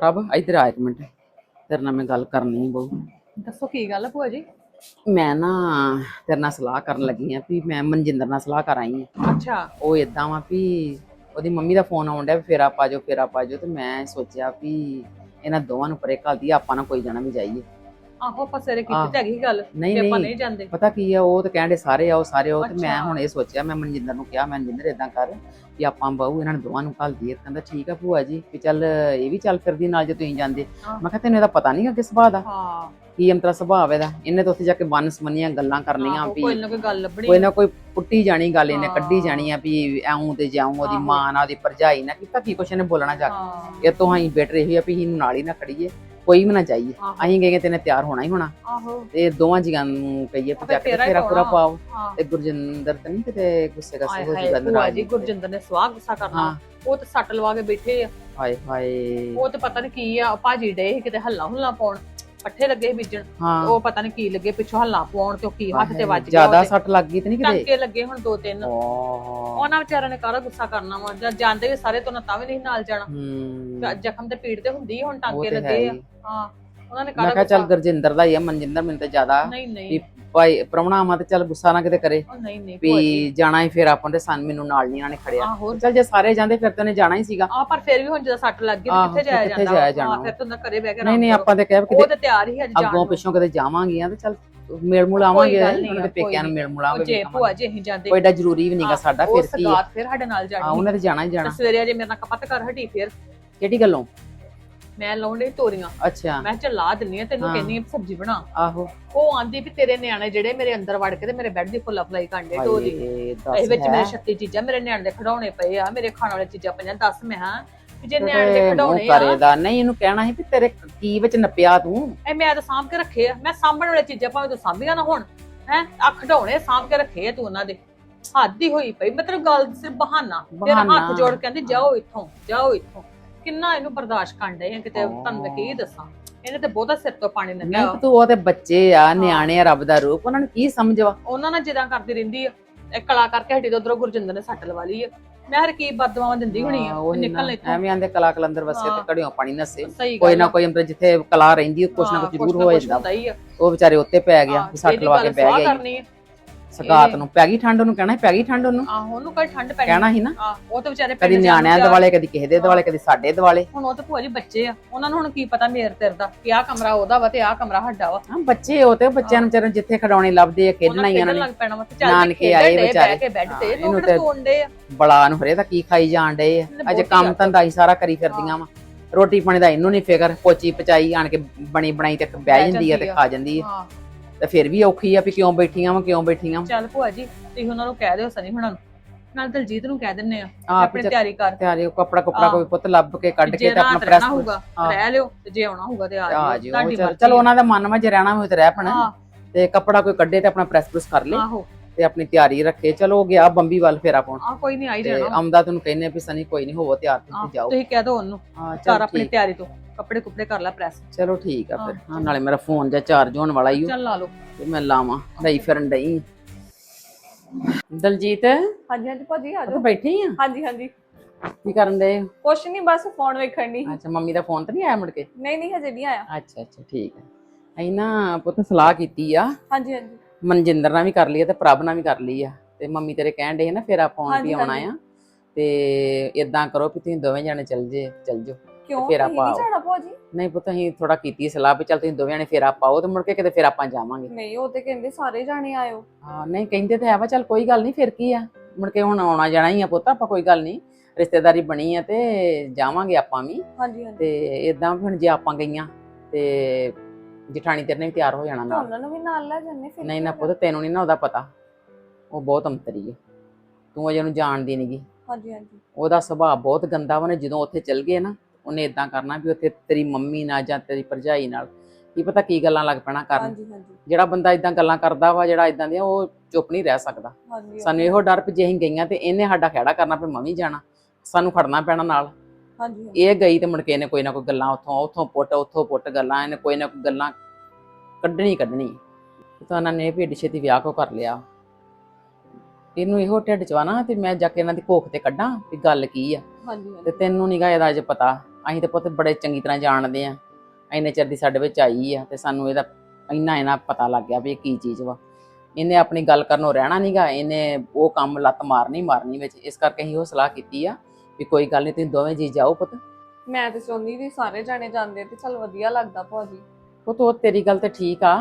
ਪ੍ਰਭ ਇੱਧਰ ਆ ਇੱਕ ਮਿੰਟ ਤੇਰੇ ਨਾਲ ਮੈਂ ਗੱਲ ਕਰਨੀ ਹੈ ਬਹੁ। ਦੱਸੋ ਕੀ ਗੱਲ ਆ ਭੂਆ ਜੀ? ਮੈਂ ਨਾ ਤੇਰੇ ਨਾਲ ਸਲਾਹ ਕਰਨ ਲੱਗੀ ਆ ਵੀ ਮੈਂ ਮਨਜਿੰਦਰ ਨਾਲ ਸਲਾਹ ਕਰ ਆਈ ਆ ਅੱਛਾ। ਉਹ ਇਦਾਂ ਵਾ ਵੀ ਉਹਦੀ ਮੰਮੀ ਦਾ ਫੋਨ ਆਉਣ ਡਿਆ ਵੀ ਫੇਰਾ ਪਾ ਜਾਓ ਫੇਰਾ ਪਾ ਜਾਓ ਤੇ ਮੈਂ ਸੋਚਿਆ ਵੀ ਇਹਨਾਂ ਦੋਵਾਂ ਨੂੰ ਪਰੇ ਘੱਲਦੀ ਆਪਾਂ ਨਾ ਕੋਈ ਜਾਣਾ ਵੀ ਜਾਈਏ। ਆਹੋ ਆਪਾਂ ਸਵੇਰੇ। ਕੀਤੀ ਤਾਂ ਹੈਗੀ ਗੱਲ ਨਹੀਂ ਕਿ ਆਪਾਂ ਨਹੀਂ ਜਾਂਦੇ ਪਤਾ ਕੀ ਆ ਉਹ ਤਾਂ ਕਹਿੰਦੇ ਸਾਰੇ ਆਓ ਸਾਰੇ ਆਓ ਤੇ ਮੈਂ। ਹੁਣ ਇਹ ਸੋਚਿਆ ਮੈਂ ਮਨਜਿੰਦਰ ਨੂੰ ਕਿਹਾ ਮਨਜਿੰਦਰ ਇਦਾਂ ਕਰ ਵੀ ਆਪਾਂ ਬਹੂ ਇਹਨਾਂ ਨੂੰ ਦੋਵਾਂ ਨੂੰ ਘੱਲ ਦਈਏ ਕਹਿੰਦਾ ਠੀਕ ਆ ਭੂਆ ਜੀ ਵੀ ਚੱਲ ਇਹ ਵੀ ਚੱਲ ਫਿਰਦੀ ਨਾਲ ਜੇ ਤੁਸੀਂ ਜਾਂਦੇ ਹਾਂ। ਮੈਂ ਕਿਹਾ ਤੈਨੂੰ ਇਹਦਾ ਪਤਾ ਨਹੀਂ ਕਿਸ ਸੁਭਾਅ ਦਾ ਹਾਂ ਕੀ ਅੰਤਰਾ ਸੁਭਾਅ ਇਹਦਾ ਇਹਨੇ ਤਾਂ ਉੱਥੇ ਜਾ ਕੇ ਬੰਨ ਸਮੰਨੀਆਂ ਗੱਲਾਂ ਕਰਨੀਆਂ ਵੀ ਕੋਈ ਨਾ ਕੋਈ ਗੱਲ ਲੱਭਣੀ ਕੋਈ ਨਾ ਕੋਈ ਪੁੱਟੀ ਜਾਣੀ ਗੱਲ ਇਹਨੇ ਹਾਂ। ਕੱਢੀ ਜਾਣੀ ਆ ਵੀ ਐਉਂ ਤੇ ਜਾਉਂ ਉਹਦੀ। ਮਾਂ ਨਾਲ ਉਹਦੀ ਭਰਜਾਈ ਨਾਲ ਕੀਤਾ ਕੀ ਕੁਛ ਇਹਨੇ ਬੋਲਣਾ ਜਾ ਕੇ ਹਾਂ ਇਹ ਤੋਂ ਅਸੀਂ ਬੈਟਰ ਇਹੀ ਆ ਵੀ ਇਹਨੂੰ ਨਾਲ ਹੀ ਨਾ ਖੜੀਏ ਕੋਈ ਵੀ ਨਾ ਜਾਈਏ। ਆਹੋ। ਅਸੀਂ ਗਏ ਤੈਨੇ ਤਿਆਰ ਹੋਣਾ ਹੀ ਹੋਣਾ। ਆਹੋ। ਤੇ ਦੋਵਾਂ ਜੀਆਂ ਨੂੰ ਕਹੀਏ ਵੀ ਆਪੇ ਜਾ ਕੇ ਫੇਰਾ ਪੂਰਾ। ਪਾਓ ਤੇ ਗੁਰਜਿੰਦਰ ਤਾਂ ਨਹੀਂ ਕਿਤੇ ਗੁੱਸੇ ਦਾ ਆਏ ਹੋ ਹਾਏ ਜੂਗਾ ਭੂਆ ਜੀ ਗੁਰਜਿੰਦਰ ਨੇ ਸਵਾਹ ਗੁੱਸਾ ਕਰਨਾ। ਉਹ ਤੇ ਸੱਟ ਲਵਾ ਕੇ ਬੈਠੇ ਆ। ਹਾਏ ਹਾਏ। ਉਹ ਤੇ ਪਤਾ ਨਹੀਂ ਕੀ ਆ ਭਾਜੀ ਡੇ ਕਿਤੇ ਹੱਲਾ ਹੁੱਲਾ ਪਾਉਣ। ਪੱਠੇ ਲੱਗੇ ਬੀਜਣ ਹਾਂ। ਉਹ ਪਤਾ ਨਹੀਂ ਕੀ ਲੱਗੇ ਪਿੱਛੋਂ ਹੱਲਾ ਪਾਉਣ ਤੇ ਉਹ ਕੀ ਹੱਥ ਤੇ ਵੱਜ ਗਿਆ ਜ਼ਿਆਦਾ ਉਹਦੇ। ਸੱਟ ਲੱਗ ਗਈ ਤੇ ਨਹੀਂ ਕਿਤੇ? ਟਾਂਕੇ ਲੱਗੇ ਹੁਣ ਦੋ ਤਿੰਨ। ਓਹ ਉਹਨਾਂ ਵਿਚਾਰਿਆਂ ਨੇ ਕਾਹਦਾ ਗੁੱਸਾ ਕਰਨਾ ਵਾ? ਜਾਂ ਜਾਂਦੇ ਵੀ ਸਾਰੇ ਤੋਂ ਨਾ ਤਾਂ ਵੀ ਨਹੀਂ ਨਾਲ ਜਾਣਾ। ਹੂੰ। ਜ਼ਖਮ ਤੇ ਪੀੜ ਤੇ ਹੁੰਦੀ ਆ, ਹੁਣ ਉਹ ਟਾਂਕੇ ਤੇ ਹੈ ਲੱਗੇ ਆ। ਹੀ। ਹਾਂ ਉਹਨਾਂ ਨੇ ਮੈਂ ਕਾਹਦਾ ਕਿਹਾ ਚੱਲ ਗੁੱਸਾ? ਗੁਰਜਿੰਦਰ ਦਾ ਹੀ ਆ ਮਨਜਿੰਦਰ ਮੈਨੂੰ ਤਾਂ ਜ਼ਿਆਦਾ ਨਹੀਂ ਨਹੀਂ। ਭਾਈ ਪ੍ਰਾਹੁਣਾ ਤੇ ਚੱਲ ਗੁੱਸਾ ਨਾ ਕਿਤੇ ਕਰੇ। ਉਹ ਨਹੀਂ ਨਹੀਂ ਭੂਆ ਜੀ। ਵੀ ਜਾਣਾ ਹੀ ਫਿਰ ਆਪਾਂ ਦੇ ਸਨ ਮੈਨੂੰ ਨਾਲ ਨਹੀਂ ਆਣੇ ਖੜਿਆ। ਆਹੋ। ਚੱਲ ਜੇ ਸਾਰੇ ਜਾਂਦੇ ਫਿਰ ਤਾਂ ਜਾਣਾ ਹੀ ਸੀਗਾ। ਆ ਪਰ ਫਿਰ ਵੀ ਹੁਣ ਜਦੋਂ ਸੱਟ ਲੱਗ ਗਈ ਆਹੋ, ਤੇ ਕਿੱਥੇ ਜਾਇਆ ਕਿੱਥੇ ਜਾਂਦਾ? ਜਾਇਆ ਜਾਣਾ। ਹਾਂ ਫਿਰ ਤਾਂ ਉਹਨਾਂ ਘਰੇ ਬਹਿ ਕੇ ਨਹੀਂ ਨਹੀਂ ਆਪਾਂ ਤੇ ਕਹਿ ਕਰੋ। ਉਹ ਕਿਤੇ ਤੇ ਤਿਆਰ ਹੀ ਅੱਜ ਜਾਣ ਅੱਗੋਂ ਨੂੰ। ਪਿੱਛੋਂ ਕਿਤੇ ਜਾਵਾਂਗੀਆਂ ਤੇ ਚੱਲ ਮੇਲ ਮੁਲ ਆਵਾਂਗੇ ਗੱਲ ਨਹੀਂ ਉਹਨਾਂ ਆ, ਦੇ ਪੇਕਿਆਂ ਨੂੰ ਕੋਈ ਮੇਲ ਉਹ ਮੁਲਾਵਾਂਗੇ ਜੇ ਭੂਆ ਜੀ ਅਸੀਂ ਜਾਂਦੇ ਕੋਈ ਏਡਾ ਜ਼ਰੂਰੀ ਵੀ ਨਹੀਂਗਾ ਸਾਡਾ ਉਹ ਫਿਰ ਕੀ ਆ? ਸਗਾਤ ਫਿਰ ਸਾਡੇ ਨਾਲ ਆ, ਜਾਣੀ। ਉਹਨੇ ਤੇ ਜਾਣਾ ਹੀ ਜਾਣਾ। ਸਵੇਰੇ ਅਜੇ ਮੇਰੇ ਨਾਲ ਕਪੱਤ ਕਰ ਹਟੀ ਫਿਰ। ਕਿਹੜੀ ਗੱਲੋਂ? ਮੈਂ ਲਾਉਂਦੇ ਤੋਰੀਆਂ। ਅੱਛਾ। ਮੈਂ ਚੱਲ ਲਾ ਦਿੰਨੀ ਆ ਤੈਨੂੰ ਹਾਂ। ਕਹਿੰਨੀ ਆ ਵੀ ਸਬਜ਼ੀ ਬਣਾ। ਆਹੋ। ਉਹ ਆਂਦੀ ਵੀ ਤੇਰੇ ਨਿਆਣੇ ਜਿਹੜੇ ਮੇਰੇ ਅੰਦਰ ਵੜ ਕੇ ਤੇ ਮੇਰੇ ਬੈੱਡ ਦੀ ਫੁੱਲ ਅਪਲਾਈ ਕਰਦੇ ਹਾਏ ਇਹ ਵਿੱਚ ਮੇਰੇ 36 ਚੀਜ਼ਾਂ ਮੇਰੇ ਨਿਆਣੇ ਦੇ ਖਿਡੌਣੇ ਪਏ ਆ ਮੇਰੇ ਖਾਣ ਵਾਲੇ ਚੀਜ਼ਾਂ ਪਈਆਂ ਦੱਸ ਮੈਂ ਹਾਂ। ਵੀ ਜੇ ਨਿਆਣੇ ਦੇ ਮੂੰਹ ਖਿਡੌਣੇ ਆ। ਕਰੇਦਾ ਨਹੀਂ ਇਹਨੂੰ ਕਹਿਣਾ ਸੀ ਵੀ ਤੇਰੇ ਕੀ ਵਿੱਚ ਨੱਪਿਆ ਤੂੰ? ਇਹ ਮੈਂ ਤਾਂ ਸਾਂਭ ਕੇ ਰੱਖੇ ਆ। ਮੈਂ ਸਾਂਭਣ ਵਾਲੇ ਚੀਜ਼ਾਂ ਭਾਵੇਂ ਤੂੰ ਸਾਂਭੀਆਂ ਨਾ ਹੋਣ ਹੈ। ਆ ਖਿਡੌਣੇ ਸਾਂਭ ਕੇ ਰੱਖੇ ਆ ਤੂੰ ਉਹਨਾਂ ਦੇ। ਹੱਦ ਹੀ ਹੋਈ ਪਈ। ਮਤਲਬ ਗੱਲ ਸਿਰਫ ਬਹਾਨਾ। ਬਹਾਨਾ। ਹੱਥ ਜੋੜ ਕੇ ਕਹਿੰਦੀ ਜਾਓ ਇੱਥੋਂ ਜਾਓ ਇੱਥੋਂ। ਕਿੰਨਾ ਇਹਨੂੰ ਬਰਦਾਸ਼ਤ ਕਰਨ ਡਏ ਆ ਕਿਤੇ। ਤੁਹਾਨੂੰ ਮੈਂ ਕੀ ਦੱਸਾਂ? ਇਹਨੇ ਤੇ ਬਹੁਤਾ ਸਿਰ ਤੋਂ ਪਾਣੀ ਨਹੀਂ ਲੰਘਿਆ ਤੂੰ ਉਹ ਤੇ ਬੱਚੇ ਆ ਨਿਆਣੇ ਆ ਰੱਬ ਦਾ ਰੂਪ ਉਹਨਾਂ ਨੂੰ ਕੀ ਸਮਝਵਾ ਉਹਨਾਂ ਨਾਲ ਜਿਦਾਂ ਕਰਦੀ ਰਹਿੰਦੀ ਆ। ਇਹ ਕਲਾ ਕਰਕੇ ਹਟੀ ਤੋਂ ਉਧਰੋਂ ਗੁਰਜਿੰਦਰ ਨੇ ਸੱਟ ਲਵਾ ਲਈ ਆ। ਮੈਂ ਹਰ ਕੀ ਬਦਦੁਆਵਾਂ ਦਿੰਦੀ ਹੋਣੀ ਆ? ਵੀ ਉਹੀ ਨਿਕਲ ਇੱਥੋਂ। ਐਵੇਂ ਆਂਦੇ ਕਲਾ ਕਲੰਦਰ ਵਸੇ। ਤੇ ਘੜਿਓ ਪਾਣੀ ਨਸੇ। ਸਹੀ ਕੋਈ ਨਾ। ਕੋਈ ਅੰਦਰ ਜਿੱਥੇ ਕਲਾ ਰਹਿੰਦੀ ਉਹ ਕੁਛ ਨਾ ਕੁਛ ਜ਼ਰੂਰ ਹੋ ਜਾਂਦਾ। ਹੁੰਦਾ ਹੀ ਆ। ਉਹ ਵਿਚਾਰੇ ਉੱਤੇ ਪੈ ਗਿਆ ਵੀ ਸੱਟ ਲਵਾ ਕੇ ਬਹਿ ਗਿਆ ਕਰਨੀ ਆ। ਸਗਾਤ ਨੂੰ ਪੈ ਗਈ ਠੰਡ ਉਹਨੂੰ ਕਹਿਣਾ ਸੀ, ਪੈ ਗਈ ਠੰਡ ਉਹਨੂੰ। ਆਹੋ ਉਹਨੂੰ ਕੋਈ ਠੰਡ ਪੈਣੀ ਕਹਿਣਾ ਸੀ ਨਾ। ਆ ਉਹ ਤੇ ਵਿਚਾਰੇ ਕਦੀ ਪਿੰਡ ਜਾਣ ਨਿਆਣਿਆਂ ਦੇ ਵਾਲੇ ਕਦੀ ਕਿਸੇ ਦੇ ਦੁਆਲੇ ਕਦੀ ਸਾਡੇ ਦੁਆਲੇ ਹੁਣ ਉਹ ਤੇ ਭੂਆ ਜੀ ਬੱਚੇ ਆ। ਉਹਨਾਂ ਨੂੰ ਹੁਣ ਕੀ ਪਤਾ ਮੇਰ ਤੇਰ ਦਾ ਕਿ ਆਹ ਕਮਰਾ ਉਹਦਾ ਵਾ ਤੇ ਆਹ ਕਮਰਾ ਸਾਡਾ ਵਾ। ਹਾਂ ਬੱਚੇ ਉਹ ਤੇ ਬੱਚਿਆਂ ਨੂੰ ਵਿਚਾਰੇ ਨੂੰ ਜਿੱਥੇ ਖਿਡੌਣੇ ਲੱਭਦੇ ਆ ਖੇਡਣਾ ਹੀ ਉਹਨਾਂ ਖੇਡਣ ਨੇ। ਲੱਗ ਪੈਣਾ ਵਾ ਤੇ ਚੱਲ ਨਾਨਕੇ ਖੇਡਣ ਆਏ ਵਿਚਾਰੇ। ਬਹਿ ਕੇ ਬੈੱਡ ਹਾਂ, ਤੇ ਇਹਨੂੰ ਲੋਕੜੇ ਤੇ- ਤੋੜਦੇ ਆ। ਬੜਾ ਨੂੰ ਹਰੇ ਤਾਂ ਕੀ ਖਾਈ ਜਾਣ ਡਏ ਆ। ਅਜੇ ਕੰਮ ਧੰਦਾ ਹੀ ਸਾਰਾ ਕਰੀ ਫਿਰਦੀਆਂ ਵਾ। ਰੋਟੀ ਪਾਣੀ ਦਾ ਇਹਨੂੰ ਨਹੀਂ ਫਿਕਰ ਪੋਚੀ ਪਚਾਈ ਆਣ ਕੇ ਬਣੀ ਬਣਾਈ ਤੇ ਬਹਿ ਜਾਂਦੀ ਆ ਤੇ। ਖਾ ਜਾਂਦੀ ਆ। ਹਾਂ। ਤੇ ਫਿਰ ਵੀ ਔਖੀ ਆ ਵੀ ਕਿਉਂ ਬੈਠੀਆਂ ਵਾ ਕਿਉਂ ਬੈਠੀਆਂ ਵਾਂ। ਚੱਲ ਭੂਆ ਜੀ ਤੁਸੀਂ ਉਹਨਾਂ ਨੂੰ ਕਹਿ ਦਿਓ ਸਨੀ ਹੁਣਾਂ ਨੂੰ ਨਾਲ ਦਲਜੀਤ ਨੂੰ ਕਹਿ ਦਿੰਨੇ ਆ ਆਪਣੀ ਤਿਆਰੀ ਕਰ ਤਿਆਰੀ ਕੱਪੜਾ ਕੁਪੜਾ ਆਹ। ਕੋਈ ਪੁੱਤ ਲੱਭ ਕੇ ਕੱਢ ਜੇ ਕੇ ਤੇ ਆਪਣਾ ਰਾਤ ਪ੍ਰੈਸ ਰਹਿਣਾ ਹੋਊਗਾ ਹਾਂ। ਰਹਿ ਲਿਓ ਤੇ ਜੇ ਆਉਣਾ ਹੋਊਗਾ ਤੇ ਆ ਆ ਜਾਓ ਜਿਓ ਤੁਹਾਡੀ ਚਲ ਮਰਜ਼ੀ ਚਲ ਆ। ਉਹਨਾਂ ਦਾ ਮਨ ਵਾ ਜੇ ਰਹਿਣਾ ਹੋਵੇ ਤੇ ਰਹਿ ਪਣਾ ਹਾਂ, ਤੇ ਕੱਪੜਾ ਕੋਈ ਕੱਢੇ ਤੇ ਆਪਣਾ ਪ੍ਰੈਸ ਪ੍ਰੈਸ ਕਰ ਲੇ ਆਹੋ ਤੇ ਆਪਣੀ ਤਿਆਰੀ ਰੱਖੇ। ਚਲੋ ਗਿਆ ਬੰਬੀ ਵੱਲ ਫੇਰਾ ਪਾਉਣ ਆ ਕੋਈ ਨਹੀਂ ਆਈ ਤੇ ਜਾਣਾ। ਆਮਦਾ ਤੈਨੂੰ ਕਹਿੰਨੇ ਵੀ ਸਨੀ ਕੋਈ ਨਹੀਂ ਹੋਵੋ ਤਿਆਰ ਤੁਸੀਂ ਜਾਓ। ਤੁਸੀਂ ਕਹਿ ਦਿਓ ਉਹਨੂੰ। ਹਾਂ ਕਰ ਚਲ ਆਪਣੀ ਠੀਕ। ਤਿਆਰੀ ਤੋਂ ਕੱਪੜੇ ਕੁਪੜੇ ਕਰ ਲੈ ਪ੍ਰੈਸ। ਚਲੋ ਠੀਕ ਆ ਫਿਰ। ਹਾਂ, ਨਾਲੇ ਮੇਰਾ ਫੋਨ ਜਾਂ ਚਾਰਜ ਹੋਣ ਵਾਲਾ ਹੀ ਚੱਲ ਲਾ ਲਓ। ਤੇ ਮੈਂ ਲਾਵਾਂ ਲਈ ਫਿਰਨ ਡਈ। ਦਲਜੀਤ? ਹਾਂਜੀ ਹਾਂਜੀ ਭਾਜੀ ਆ ਤੂੰ ਜਾਓ। ਬੈਠੀ ਆ। ਹਾਂਜੀ ਹਾਂਜੀ। ਕੀ ਕਰਨ ਦੇ ਕੁਛ ਨਹੀਂ ਬਸ ਫੋਨ ਵੇਖਣ ਦੀ ਅੱਛਾ ਮੰਮੀ ਦਾ ਫੋਨ ਤਾਂ ਨਹੀਂ ਆਇਆ ਮੁੜ ਕੇ? ਨਹੀਂ ਨਹੀਂ ਹਜੇ ਨਹੀਂ ਆਇਆ। ਅੱਛਾ ਅੱਛਾ ਠੀਕ ਹੈ ਅਸੀਂ ਨਾ ਪੁੱਤ ਸਲਾਹ ਕੀਤੀ ਆ। ਹਾਂਜੀ ਹਾਂਜੀ। ਮਨਜਿੰਦਰ ਨਾਲ ਵੀ ਕਰ ਲਈ ਆ ਤੇ ਪ੍ਰਭ ਨਾਲ ਵੀ ਕਰ ਲਈ ਆ ਤੇ ਮੰਮੀ ਤੇਰੇ ਕਹਿਣ ਦੇ ਨਾ ਫੇਰ ਆਪਾਂ ਵੀ ਆਉਣਾ। ਆ। ਤੇ ਇਦਾਂ ਕਰੋ ਵੀ ਤੁਸੀਂ ਦੋਵੇਂ ਜਾਣੇ ਚੱਲ ਜੇ ਚੱਲ ਜਾਓ। ਕਿਉਂ? ਫਿਰ ਆਪਾਂ ਨਹੀਂ ਜਾਣਾ ਭਾਜੀ ਨਹੀਂ ਪੁੱਤ ਅਸੀਂ ਥੋੜਾ ਕੀਤੀ ਸਲਾਹ ਵੀ ਚੱਲ ਤੁਸੀਂ ਦੋਵੇਂ ਜਾਣੇ ਫੇਰ ਪਾਓ ਤੇ ਮੁੜ ਕੇ ਕਿਤੇ ਫੇਰ ਆਪਾਂ ਜਾਵਾਂਗੇ। ਨਹੀਂ ਉਹ ਤੇ ਕਹਿੰਦੇ ਸਾਰੇ ਜਾਣੇ ਆਇਓ। ਹਾਂ ਨਹੀਂ ਕਹਿੰਦੇ ਤੇ ਹੈ ਵਾ ਚੱਲ ਕੋਈ ਗੱਲ ਨਹੀਂ ਫਿਰ ਕੀ ਆ? ਮੁੜ ਕੇ ਹੁਣ ਆਉਣਾ ਜਾਣਾ ਹੀ ਆ ਪੁੱਤ ਆਪਾਂ ਕੋਈ ਗੱਲ ਨਹੀਂ। ਰਿਸ਼ਤੇਦਾਰੀ ਬਣੀ ਆ ਤੇ ਜਾਵਾਂਗੇ ਆਪਾਂ ਵੀ। ਹਾਂਜੀ ਹਾਂਜੀ। ਤੇ ਇਦਾਂ ਹੁਣ ਜੇ ਆਪਾਂ ਗਈਆਂ ਤੇ ਜਠਾਣੀ ਤੇਰੇ ਨੇ ਵੀ ਤਿਆਰ ਹੋ ਜਾਣਾ ਨਾਲ। ਉਹਨਾਂ ਨੂੰ ਵੀ ਨਾਲ ਲੈ ਜੰਨੇ ਫਿਰ ਨਹੀਂ ਨਾ? ਪੁੱਤ ਤੈਨੂੰ ਨਹੀਂ ਨਾ ਉਹਦਾ ਪਤਾ। ਉਹ ਬਹੁਤ ਅੰਤਰੀ ਹੈ ਤੂੰ ਅਜੇ ਉਹਨੂੰ ਜਾਣਦੀ ਨਹੀਂਗੀ ਹਾਂਜੀ ਹਾਂਜੀ। ਉਹਦਾ ਸੁਭਾਅ ਬਹੁਤ ਗੰਦਾ ਵਾ ਨੇ ਜਦੋਂ ਉੱਥੇ ਚਲ ਗਏ ਨਾ ਉਹਨੇ ਇਦਾਂ ਕਰਨਾ ਵੀ ਉੱਥੇ ਤੇਰੀ ਮੰਮੀ ਨਾਲ ਜਾਂ ਤੇਰੀ ਭਰਜਾਈ ਨਾਲ। ਕੀ ਪਤਾ ਕੀ ਗੱਲਾਂ ਲੱਗ ਪੈਣਾ ਕਰਨ। ਹਾਂਜੀ ਹਾਂਜੀ। ਜਿਹੜਾ ਬੰਦਾ ਇਦਾਂ ਗੱਲਾਂ ਕਰਦਾ ਵਾ ਜਿਹੜਾ ਇਦਾਂ ਦੀਆਂ ਉਹ ਚੁੱਪ ਨਹੀਂ ਰਹਿ ਸਕਦਾ। ਹਾਂਜੀ ਸਾਨੂੰ ਇਹੋ ਡਰ ਵੀ ਜੇ ਅਸੀਂ ਗਈਆਂ ਤੇ ਇਹਨੇ ਸਾਡਾ ਖਹਿੜਾ ਕਰਨਾ ਵੀ ਮੈਂ ਵੀ ਜਾਣਾ। ਸਾਨੂੰ ਖੜਨਾ ਪੈਣਾ ਨਾਲ। ਹਾਂਜੀ ਇਹ ਗਈ ਤੇ ਮੁੜ ਕੇ ਇਹਨੇ ਕੋਈ ਨਾ ਕੋਈ ਗੱਲਾਂ ਉੱਥੋਂ ਉੱਥੋਂ ਪੁੱਟ ਉੱਥੋਂ ਪੁੱਟ ਗੱਲਾਂ ਇਹਨੇ ਕੋਈ ਨਾ ਕੋਈ ਗੱਲਾਂ ਕੱਢਣੀ ਕੱਢਣੀ। ਤਾਂ ਉਹਨਾਂ ਨੇ ਵੀ ਛੇਤੀ ਵਿਆਹ ਕੋ ਕਰ ਲਿਆ? ਇਹਨੂੰ ਇਹੋ ਢਿੱਡ ਚ ਵਾ ਨਾ ਤੇ ਮੈਂ ਜਾ ਕੇ ਇਹਨਾਂ ਦੀ ਕੋਖ ਤੇ ਕੱਢਾਂ ਵੀ ਗੱਲ ਕੀ ਆ। ਹਾਂਜੀ ਤੇ ਤੈਨੂੰ ਨੀਗਾ ਇਹਦਾ ਅਜੇ ਪਤਾ। ਅਸੀਂ ਤੇ ਪੁੱਤ ਬੜੇ ਚੰਗੀ ਤਰ੍ਹਾਂ ਜਾਣਦੇ ਆ। ਇੰਨੇ ਚਿਰ ਦੀ ਸਾਡੇ ਵਿੱਚ ਆਈ ਆ ਤੇ ਸਾਨੂੰ ਇਹਦਾ ਇੰਨਾ ਇਹਨਾਂ ਪਤਾ ਲੱਗ ਗਿਆ ਵੀ ਇਹ ਕੀ ਚੀਜ਼ ਵਾ। ਇਹਨੇ ਆਪਣੀ ਗੱਲ ਕਰਨੋਂ ਰਹਿਣਾ ਨਹੀਂਗਾ ਇਹਨੇ ਉਹ ਕੰਮ ਲੱਤ ਮਾਰਨੀ ਮਾਰਨੀ ਵਿੱਚ। ਇਸ ਕਰਕੇ ਅਸੀਂ ਉਹ ਸਲਾਹ ਕੀਤੀ ਆ ਵੀ ਕੋਈ ਗੱਲ ਨਹੀਂ ਤੁਸੀਂ ਦੋਵੇਂ ਜੀ ਜਾਓ ਪੁੱਤ। ਮੈਂ ਤੇ ਚਾਹੁੰਦੀ ਵੀ ਸਾਰੇ ਜਾਣੇ ਜਾਂਦੇ ਤੇ ਚਲ ਵਧੀਆ ਲੱਗਦਾ ਭਾਜੀ। ਉਹ ਤਾਂ ਤੇਰੀ ਗੱਲ ਤੇ ਠੀਕ ਆ।